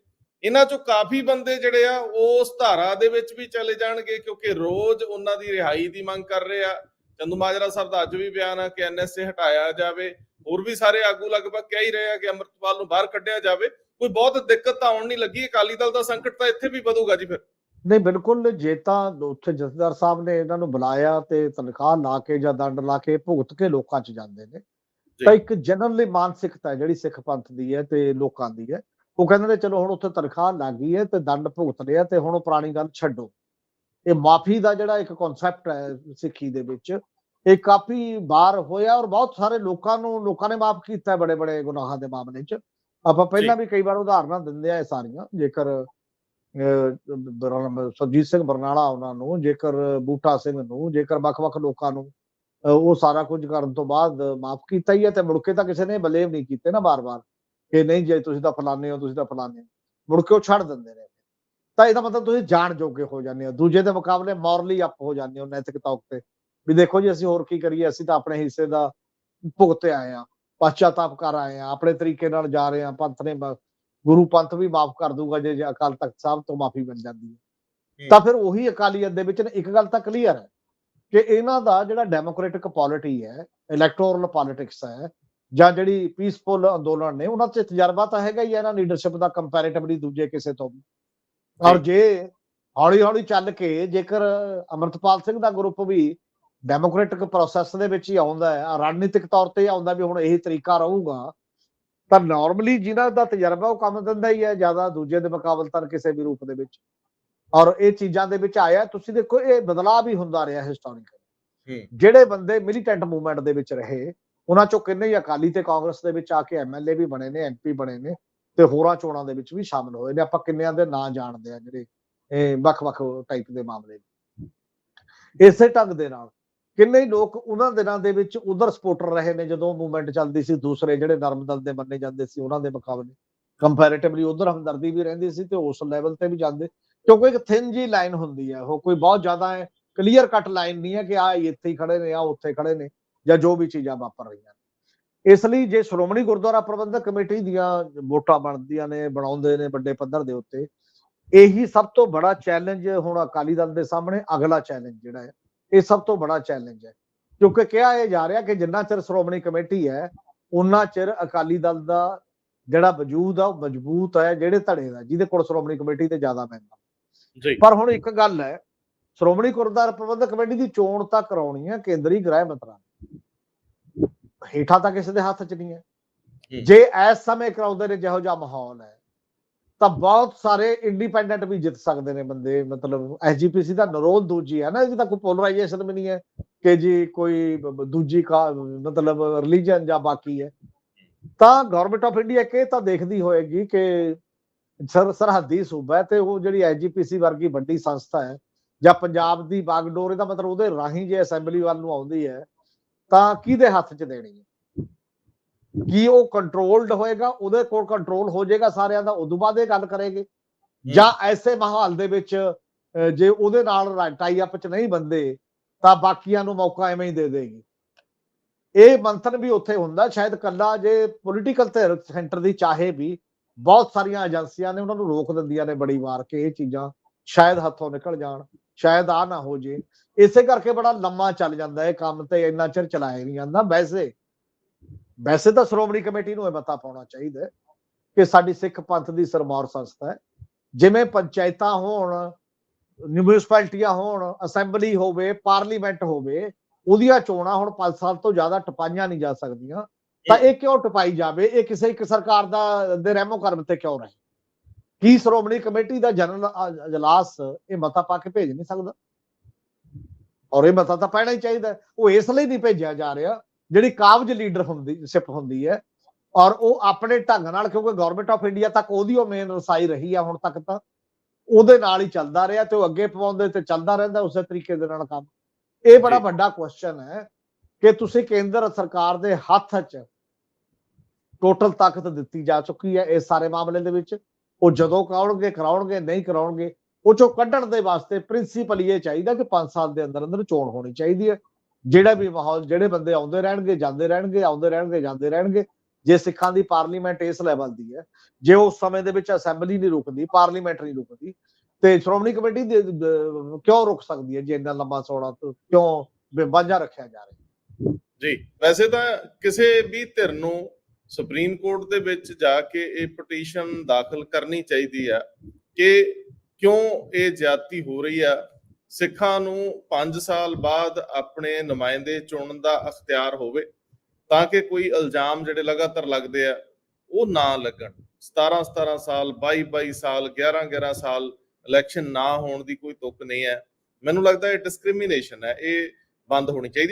ਇਹਨਾਂ ਚੋਂ ਕਾਫੀ ਬੰਦੇ ਜਿਹੜੇ ਆ ਉਸ ਧਾਰਾ ਦੇ ਵਿੱਚ ਵੀ ਚਲੇ ਜਾਣਗੇ ਕਿਉਂਕਿ ਰੋਜ਼ ਉਹਨਾਂ ਦੀ ਰਿਹਾਈ ਦੀ ਮੰਗ ਕਰ ਰਹੇ ਆ। ਚੰਦੂ ਮਾਜਰਾ ਸਾਹਿਬ ਦਾ ਅੱਜ ਵੀ ਬਿਆਨ ਆ ਕਿ ਐਨਐਸਏ ਹਟਾਇਆ ਜਾਵੇ, ਹੋਰ ਵੀ ਸਾਰੇ ਆਗੂ ਲਗਭਗ ਕਹਿ ਹੀ ਰਹੇ ਆ ਕਿ ਅੰਮ੍ਰਿਤਪਾਲ ਨੂੰ ਬਾਹਰ ਕੱਢਿਆ ਜਾਵੇ। ਕੋਈ ਬਹੁਤ ਦਿੱਕਤ ਤਾਂ ਆਉਣ ਨਹੀਂ ਲੱਗੀ, ਅਕਾਲੀ ਦਲ ਦਾ ਸੰਕਟ ਤਾਂ ਇੱਥੇ ਵੀ ਵਧੂਗਾ ਜੀ ਫਿਰ। ਨਹੀਂ ਬਿਲਕੁਲ ਜੇ ਤਾਂ ਉੱਥੇ ਜਥੇਦਾਰ ਸਾਹਿਬ ਨੇ ਇਹਨਾਂ ਨੂੰ ਬੁਲਾਇਆ ਤੇ ਤਨਖਾਹ ਲਾ ਕੇ ਜਾਂ ਦੰਡ ਲਾ ਕੇ ਭੁਗਤ ਕੇ ਲੋਕਾਂ 'ਚ ਜਾਂਦੇ ਨੇ। ਤਾਂ ਇੱਕ ਜਨਰਲੀ ਮਾਨਸਿਕਤਾ ਜਿਹੜੀ ਸਿੱਖ ਪੰਥ ਦੀ ਹੈ ਤੇ ਲੋਕਾਂ ਦੀ ਹੈ। ਉਹ ਕਹਿੰਦੇ ਨੇ ਚਲੋ ਹੁਣ ਉੱਥੇ ਤਨਖਾਹ ਲੱਗ ਗਈ ਹੈ ਤੇ ਦੰਡ ਭੁਗਤ ਲਿਆ ਤੇ ਹੁਣ ਉਹ ਪੁਰਾਣੀ ਗੱਲ ਛੱਡੋ। ਇਹ ਮਾਫੀ ਦਾ ਜਿਹੜਾ ਇੱਕ ਕਨਸੈਪਟ ਹੈ ਸਿੱਖੀ ਦੇ ਵਿੱਚ ਇਹ ਕਾਫੀ ਵਾਰ ਹੋਇਆ ਔਰ ਬਹੁਤ ਸਾਰੇ ਲੋਕਾਂ ਨੂੰ ਲੋਕਾਂ ਨੇ ਮਾਫ ਕੀਤਾ ਬੜੇ ਬੜੇ ਗੁਨਾਹਾਂ ਦੇ ਮਾਮਲੇ 'ਚ। ਆਪਾਂ ਪਹਿਲਾਂ ਵੀ ਕਈ ਵਾਰ ਉਦਾਹਰਨਾਂ ਦਿੰਦੇ ਆ ਇਹ ਸਾਰੀਆਂ ਜੇਕਰ ਬਰ- ਸੁਰਜੀਤ ਸਿੰਘ ਬਰਨਾਲਾ ਉਹਨਾਂ ਨੂੰ, ਜੇਕਰ ਬੂਟਾ ਸਿੰਘ ਨੂੰ, ਜੇਕਰ ਵੱਖ-ਵੱਖ ਲੋਕਾਂ ਨੂੰ ਉਹ ਸਾਰਾ ਕੁਝ ਕਰਨ ਤੋਂ ਬਾਅਦ ਮਾਫ ਕੀਤਾ ਹੀ ਹੈ ਤੇ ਮੁੜ ਕੇ ਤਾਂ ਕਿਸੇ ਨੇ ਬਲੇਮ ਨਹੀਂ ਕੀਤੇ ਨਾ ਬਾਰ-ਬਾਰ ਕਿ ਨਹੀਂ ਜੇ ਤੁਸੀਂ ਤਾਂ ਫਲਾਣੇ ਹੋ, ਤੁਸੀਂ ਤਾਂ ਫਲਾਣੇ ਮੁੜ ਕੇ ਉਹ ਛੱਡ ਦਿੰਦੇ ਨੇ। ਤਾਂ ਇਹਦਾ ਮਤਲਬ ਤੁਸੀਂ ਜਾਣ ਜੋਗੇ ਹੋ ਜਾਂਦੇ ਹੋ। ਦੂਜੇ ਦੇ ਮੁਕਾਬਲੇ ਮੋਰਲੀ ਅਪ ਹੋ ਜਾਂਦੇ ਹੋ ਨੈਤਿਕ ਤੌਰ ਤੇ। ਵੀ ਦੇਖੋ ਜੀ, ਅਸੀਂ ਹੋਰ ਕੀ ਕਰੀਏ? ਅਸੀਂ ਤਾਂ ਆਪਣੇ ਹਿੱਸੇ ਦਾ ਭੁਗਤ ਆਏ ਆ ਪਛਤਾਪ ਕਰ ਆਏ ਆ ਆਪਣੇ ਤਰੀਕੇ ਨਾਲ ਜਾ ਰਹੇ ਆ ਪੰਥ ਨੇ ਗੁਰੂ ਪੰਥ ਵੀ ਮਾਫ ਕਰ ਦੂਗਾ ਜੇ ਅਕਾਲ ਤਖਤ ਸਾਹਿਬ ਤੋਂ ਮਾਫੀ ਮਿਲ ਜਾਂਦੀ ਹੈ। ਤਾਂ ਫਿਰ ਉਹੀ ਅਕਾਲੀਅਤ ਦੇ ਵਿੱਚ ਇੱਕ ਗੱਲ ਤਾਂ ਕਲੀਅਰ ਹੈ ਕਿ ਇਹਨਾਂ ਦਾ ਜਿਹੜਾ ਡੈਮੋਕ੍ਰੈਟਿਕ ਪੋਲਿਟੀ ਹੈ ਇਲੈਕਟੋਰਲ ਪੋਲਿਟਿਕਸ ਹੈ ਜਾਂ ਜਿਹੜੀ ਪੀਸਫੁਲ ਅੰਦੋਲਨ ਨੇ ਉਹਨਾਂ 'ਚ ਤਜਰਬਾ ਤਾਂ ਹੈਗਾ ਹੀ ਹੈ ਨਾ ਲੀਡਰਸ਼ਿਪ ਦਾ ਕੰਪੈਰੀਟਿਵਲੀ ਦੂਜੇ ਕਿਸੇ ਤੋਂ ਵੀ। ਔਰ ਜੇ। ਹੌਲੀ ਹੌਲੀ ਚੱਲ ਕੇ ਜੇਕਰ ਅਮਰਤਪਾਲ ਸਿੰਘ ਦਾ ਗਰੁੱਪ ਵੀ ਡੈਮੋਕ੍ਰੈਟਿਕ ਪ੍ਰੋਸੈਸ ਦੇ ਵਿੱਚ ਹੀ ਆਉਂਦਾ ਹੈ ਰਣਨੀਤਿਕ ਤੌਰ ਤੇ ਆਉਂਦਾ ਵੀ ਹੁਣ ਇਹੀ ਤਰੀਕਾ ਰਹੂਗਾ ਤਾਂ ਨਾਰਮਲੀ ਜਿਨ੍ਹਾਂ ਦਾ ਤਜਰਬਾ ਉਹ ਕੰਮ ਦਿੰਦਾ ਹੀ ਹੈ ਜ਼ਿਆਦਾ ਦੂਜੇ ਦੇ ਮੁਕਾਬਲਤਨ ਕਿਸੇ ਵੀ ਰੂਪ ਦੇ ਵਿੱਚ ਔਰ ਇਹ ਚੀਜ਼ਾਂ ਦੇ ਵਿੱਚ ਆਇਆ ਤੁਸੀਂ ਦੇਖੋ ਇਹ ਬਦਲਾਅ ਵੀ ਹੁੰਦਾ ਰਿਹਾ ਹਿਸਟੋਰੀਕਲ। ਜਿਹੜੇ ਬੰਦੇ ਮਿਲੀਟੈਂਟ ਮੂਵਮੈਂਟ ਦੇ ਵਿੱਚ ਰਹੇ ਉਹਨਾਂ ਚੋਂ ਕਿੰਨੇ ਹੀ ਅਕਾਲੀ ਤੇ ਕਾਂਗਰਸ ਦੇ ਵਿੱਚ ਆ ਕੇ ਐਮਐਲਏ ਵੀ ਬਣੇ ਨੇ ਐਮਪੀ ਬਣੇ ਨੇ ਤੇ ਹੋਰਾਂ ਚੋਣਾਂ ਦੇ ਵਿੱਚ ਵੀ ਸ਼ਾਮਲ ਹੋਏ ਨੇ ਆਪਾਂ ਕਿੰਨਿਆਂ ਦੇ ਨਾਂ ਜਾਣਦੇ ਆ ਜਿਹੜੇ ਇਹ ਵੱਖ-ਵੱਖ ਟਾਈਪ ਦੇ ਮਾਮਲੇ। ਇਸੇ ਢੰਗ ਦੇ ਨਾਲ ਕਿੰਨੇ ਲੋਕ ਉਹਨਾਂ ਦਿਨਾਂ ਦੇ ਵਿੱਚ ਉਧਰ ਸਪੋਰਟਰ ਰਹੇ ਨੇ ਜਦੋਂ ਮੂਵਮੈਂਟ ਚੱਲਦੀ ਸੀ, ਦੂਸਰੇ ਜਿਹੜੇ ਨਰਮ ਦਲ ਦੇ ਮੰਨੇ ਜਾਂਦੇ ਸੀ, ਉਹਨਾਂ ਦੇ ਮੁਕਾਬਲੇ। ਕੰਪੈਰੀਟਿਵਲੀ ਉਧਰ ਹਮਦਰਦੀ ਵੀ ਰਹਿੰਦੀ ਸੀ ਤੇ ਉਸ ਲੈਵਲ ਤੇ ਵੀ ਜਾਂਦੇ। ਕਿਉਂਕਿ ਇੱਕ ਥਿਨ ਜੀ ਲਾਈਨ ਹੁੰਦੀ ਹੈ ਉਹ ਕੋਈ ਬਹੁਤ ਜ਼ਿਆਦਾ ਹੈ ਕਲੀਅਰ ਕੱਟ ਲਾਈਨ ਨਹੀਂ ਹੈ ਕਿ ਆ ਇੱਥੇ ਹੀ ਖੜੇ ਨੇ ਆ ਉੱਥੇ ਖੜੇ ਨੇ ਜਾਂ ਜੋ ਵੀ ਚੀਜ਼ਾਂ ਵਾਪਰ ਰਹੀਆਂ ਇਸ ਲਈ ਜੇ ਸ਼੍ਰੋਮਣੀ ਗੁਰਦੁਆਰਾ ਪ੍ਰਬੰਧਕ ਕਮੇਟੀ ਦੀਆਂ ਵੋਟਾਂ ਬਣਦੀਆਂ ਨੇ, ਬਣਾਉਂਦੇ ਨੇ ਵੱਡੇ ਪੱਧਰ ਦੇ ਉੱਤੇ, ਇਹੀ ਸਭ ਤੋਂ ਬੜਾ ਚੈਲੰਜ ਹੁਣ ਅਕਾਲੀ ਦਲ ਦੇ ਸਾਹਮਣੇ ਅਗਲਾ ਚੈਲੰਜ ਜਿਹੜਾ ਹੈ। ਇਹ ਸਭ ਤੋਂ ਬੜਾ ਚੈਲੰਜ ਹੈ। ਕਿਉਂਕਿ ਕਿਹਾ ਇਹ ਜਾ ਰਿਹਾ ਕਿ ਜਿੰਨਾ ਚਿਰ ਸ਼੍ਰੋਮਣੀ ਕਮੇਟੀ ਹੈ ਉਨਾ ਚਿਰ ਅਕਾਲੀ ਦਲ ਦਾ ਜਿਹੜਾ ਵਜੂਦ ਆ ਉਹ ਮਜ਼ਬੂਤ ਹੈ ਜਿਹੜੇ ਧੜੇ ਦਾ ਜਿਹਦੇ ਕੋਲ ਸ਼੍ਰੋਮਣੀ ਕਮੇਟੀ ਤੇ ਜ਼ਿਆਦਾ ਮੈਂਬਰ। ਜੀ। ਪਰ ਹੁਣ ਇੱਕ ਗੱਲ ਹੈ ਸ਼੍ਰੋਮਣੀ ਗੁਰਦੁਆਰਾ ਪ੍ਰਬੰਧਕ ਕਮੇਟੀ ਦੀ ਚੋਣ ਤਾਂ ਕਰਾਉਣੀ ਹੈ ਕੇਂਦਰੀ ਗ੍ਰਹਿ ਮੰਤਰਾਲੇ ਹੇਠਾਂ ਤਾਂ ਕਿਸੇ ਦੇ ਹੱਥ 'ਚ ਨਹੀਂ ਹੈ। ਹੂੰ। ਜੇ ਇਸ ਸਮੇਂ ਕਰਾਉਂਦੇ ਨੇ ਜਿਹੋ ਜਿਹਾ ਮਾਹੌਲ ਹੈ। ਤਾਂ ਬਹੁਤ ਸਾਰੇ ਇੰਡੀਪੈਂਡੈਂਟ ਵੀ ਜਿੱਤ ਸਕਦੇ ਨੇ ਬੰਦੇ, ਮਤਲਬ ਐਸਜੀਪੀਸੀ ਦਾ ਨਰੋਲ ਦੂਜੀ ਹੈ ਨਾ, ਇਹਦੀ ਤਾਂ ਕੋਈ ਪੋਲਰਾਈਜੇਸ਼ਨ ਵੀ ਨਹੀਂ ਹੈ ਕਿ ਜੀ ਕੋਈ ਦੂਜੀ ਕਾ, ਮਤਲਬ ਰਿਲੀਜੀਅਨ ਜਾਂ ਬਾਕੀ ਹੈ। ਤਾਂ ਗਵਰਨਮੈਂਟ ਆਫ ਇੰਡੀਆ ਕਿ ਤਾਂ ਦੇਖਦੀ ਹੋਏਗੀ ਕਿ ਸਰ, ਸਰਹੱਦੀ ਸੂਬਾ ਹੈ ਤੇ ਉਹ ਜਿਹੜੀ ਐਜੀਪੀਸੀ ਵਰਗੀ ਵੱਡੀ ਸੰਸਥਾ ਹੈ ਜਾਂ ਪੰਜਾਬ ਦੀ ਬਾਗਡੋਰ, ਇਹਦਾ ਮਤਲਬ ਉਹਦੇ ਰਾਹੀਂ ਜੇ ਅਸੈਂਬਲੀ ਵੱਲ ਨੂੰ ਆਉਂਦੀ ਹੈ, ਤਾਂ ਕਿਹਦੇ ਹੱਥ 'ਚ ਦੇਣੀ ਹੈ? ਕੀ ਉਹ ਕੰਟਰੋਲਡ ਹੋਏਗਾ ਉਹਦੇ ਕੋਲ ਕੰਟਰੋਲ ਹੋ ਜਾਏਗਾ ਸਾਰਿਆਂ ਦਾ ਉਦੋਂ ਬਾਅਦ ਇਹ ਗੱਲ ਕਰੇਗੇ। ਜਾਂ ਐਸੇ ਮਾਹੌਲ ਦੇ ਵਿੱਚ ਜੇ ਉਹਦੇ ਨਾਲ ਟਾਈ ਅਪ 'ਚ ਨਹੀਂ ਬੰਦੇ ਤਾਂ ਬਾਕੀਆਂ ਨੂੰ ਮੌਕਾ ਐਵੇਂ ਹੀ ਦੇ ਦੇਗੀ। ਇਹ ਮੰਥਨ ਵੀ ਉੱਥੇ ਹੁੰਦਾ ਸ਼ਾਇਦ ਕੱਲਾ ਜੇ ਪੋਲੀਟੀਕਲ ਸੈਂਟਰ ਦੀ ਚਾਹੇ ਵੀ ਬਹੁਤ ਸਾਰੀਆਂ ਏਜੰਸੀਆਂ ਨੇ ਉਹਨਾਂ ਨੂੰ ਰੋਕ ਦਿੰਦੀਆਂ ਨੇ ਬੜੀ ਵਾਰ ਕਿ ਇਹ ਚੀਜ਼ਾਂ ਸ਼ਾਇਦ ਹੱਥੋਂ ਨਿਕਲ ਜਾਣ ਸ਼ਾਇਦ ਆ ਨਾ ਹੋ ਜੇ। ਇਸੇ ਕਰਕੇ ਬੜਾ ਲੰਮਾ ਚੱਲ ਜਾਂਦਾ ਇਹ ਕੰਮ ਤੇ ਇੰਨਾ ਚਿਰ ਚਲਾਇਆ ਨਹੀਂ ਜਾਂਦਾ। ਵੈਸੇ ਵੈਸੇ ਤਾਂ ਸ਼੍ਰੋਮਣੀ ਕਮੇਟੀ ਨੂੰ ਇਹ ਮਤਾ ਪਾਉਣਾ ਚਾਹੀਦਾ ਕਿ ਸਾਡੀ ਸਿੱਖ ਪੰਥ ਦੀ ਸਰਮੌਰ ਸੰਸਥਾ ਹੈ। ਜਿਵੇਂ ਪੰਚਾਇਤਾਂ ਹੋਣ ਮਿਊਨਿਸਪੈਲਿਟੀਆਂ ਹੋਣ ਅਸੈਂਬਲੀ ਹੋਵੇ ਪਾਰਲੀਮੈਂਟ ਹੋਵੇ, ਉਹਦੀਆਂ ਚੋਣਾਂ ਹੁਣ 5 ਸਾਲ ਤੋਂ ਜ਼ਿਆਦਾ ਟਪਾਈਆਂ ਨਹੀਂ ਜਾ ਸਕਦੀਆਂ। ਤਾਂ ਇਹ ਕਿਉਂ ਟਪਾਈ ਜਾਵੇ? ਇਹ ਕਿਸੇ ਇੱਕ ਸਰਕਾਰ ਦਾ, ਦੇ ਰਹਿਮੋ ਕਰਮ ਤੇ ਕਿਉਂ ਰਹੇ? ਕੀ ਸ਼੍ਰੋਮਣੀ ਕਮੇਟੀ ਦਾ ਜਨਰਲ ਅ- ਅਜਲਾਸ ਇਹ ਮਤਾ ਪਾ ਕੇ ਭੇਜ ਨਹੀਂ ਸਕਦਾ? ਔਰ ਇਹ ਮਤਾ ਤਾਂ ਪੈਣਾ ਹੀ ਚਾਹੀਦਾ ਉਹ ਇਸ ਲਈ ਨਹੀਂ ਭੇਜਿਆ ਜਾ ਰਿਹਾ ਜਿਹੜੀ ਕਾਬਜ ਲੀਡਰ ਹੁੰਦੀ ਸਿਪ ਹੁੰਦੀ ਹੈ ਔਰ ਉਹ ਆਪਣੇ ਢੰਗ ਨਾਲ ਕਿਉਂਕਿ ਗਵਰਨਮੈਂਟ ਆਫ ਇੰਡੀਆ ਤੱਕ ਉਹਦੀ ਉਹ ਮੇਨ ਰਸਾਈ ਰਹੀ ਆ ਹੁਣ ਤੱਕ ਤਾਂ ਉਹਦੇ ਨਾਲ ਹੀ ਚੱਲਦਾ ਰਿਹਾ ਤੇ ਉਹ ਅੱਗੇ ਪਵਾਉਂਦੇ ਤੇ ਚੱਲਦਾ ਰਹਿੰਦਾ ਉਸੇ ਤਰੀਕੇ ਦੇ ਨਾਲ ਕੰਮ। ਇਹ ਬੜਾ। ਵੱਡਾ ਕੁਐਸਚਨ ਹੈ ਕਿ ਤੁਸੀਂ ਕੇਂਦਰ ਸਰਕਾਰ ਦੇ ਹੱਥ 'ਚ ਟੋਟਲ ਤਾਕਤ ਦਿੱਤੀ ਜਾ ਚੁੱਕੀ ਹੈ ਇਸ ਸਾਰੇ ਮਾਮਲੇ ਦੇ ਵਿੱਚ? ਉਹ ਜਦੋਂ ਕਰਾਉਣਗੇ ਕਰਾਉਣਗੇ ਨਹੀਂ ਕਰਾਉਣਗੇ ਉਹ ਚੋਂ ਕੱਢਣ ਦੇ ਵਾਸਤੇ ਪ੍ਰਿੰਸੀਪਲ ਇਹ ਚਾਹੀਦਾ ਕਿ 5 ਸਾਲ ਦੇ ਅੰਦਰ ਅੰਦਰ ਚੋਣ ਹੋਣੀ ਚਾਹੀਦੀ ਹੈ। ਜਿਹੜਾ ਵੀ ਮਾਹੌਲ, ਜਿਹੜੇ ਬੰਦੇ ਆਉਂਦੇ ਰਹਿਣਗੇ, ਜਾਂਦੇ ਰਹਿਣਗੇ, ਆਉਂਦੇ ਰਹਿਣਗੇ, ਜਾਂਦੇ ਰਹਿਣਗੇ, ਜੇ ਸਿੱਖਾਂ ਦੀ ਪਾਰਲੀਮੈਂਟ ਇਸ ਲੈਵਲ ਦੀ ਹੈ, ਜੇ ਉਸ ਸਮੇਂ ਦੇ ਵਿੱਚ ਅਸੈਂਬਲੀ ਨਹੀਂ ਰੁਕਦੀ ਪਾਰਲੀਮੈਂਟ ਨਹੀਂ ਰੁਕਦੀ, ਤੇ ਸ਼੍ਰੋਮਣੀ ਕਮੇਟੀ ਕਿਉਂ ਰੁਕ ਸਕਦੀ ਹੈ ਜੇ ਇੰਨਾ ਲੰਬਾ ਸੌੜਾ ਕਿਉਂ ਵਾਂਝਾ ਰੱਖਿਆ ਜਾ ਰਿਹਾ? ਜੀ, ਵੈਸੇ ਤਾਂ ਕਿਸੇ ਵੀ ਧਿਰ ਨੂੰ ਸੁਪਰੀਮ ਕੋਰਟ ਦੇ ਵਿੱਚ ਜਾ ਕੇ ਇਹ ਪਟੀਸ਼ਨ ਦਾਖਲ ਕਰਨੀ ਚਾਹੀਦੀ ਆ ਕਿ ਕਿਉਂ ਇਹ ਜ਼ਿਆਦਤੀ ਹੋ ਰਹੀ ਆ ਸਿੱਖਾਂ ਨੂੰ 5 ਸਾਲ ਬਾਅਦ ਆਪਣੇ ਨੁਮਾਇੰਦੇ ਚੁਣਨ ਦਾ ਅਖਤਿਆਰ ਹੋਵੇ, ਤਾਂ ਕਿ ਕੋਈ ਇਲਜ਼ਾਮ ਜਿਹੜੇ ਲਗਾਤਾਰ ਲੱਗਦੇ ਆ, ਉਹ ਨਾ ਲੱਗਣ। 17 17 ਸਾਲ 22 22 ਸਾਲ 11 11 ਸਾਲ ਇਲੈਕਸ਼ਨ ਨਾ ਹੋਣ ਦੀ ਕੋਈ ਤੁਕ ਨਹੀਂ ਹੈ। ਮੈਨੂੰ ਲੱਗਦਾ ਇਹ ਡਿਸਕ੍ਰਿਮੀਨੇਸ਼ਨ ਹੈ, ਇਹ ਬੰਦ ਹੋਣੀ ਚਾਹੀਦੀ ਹੈ।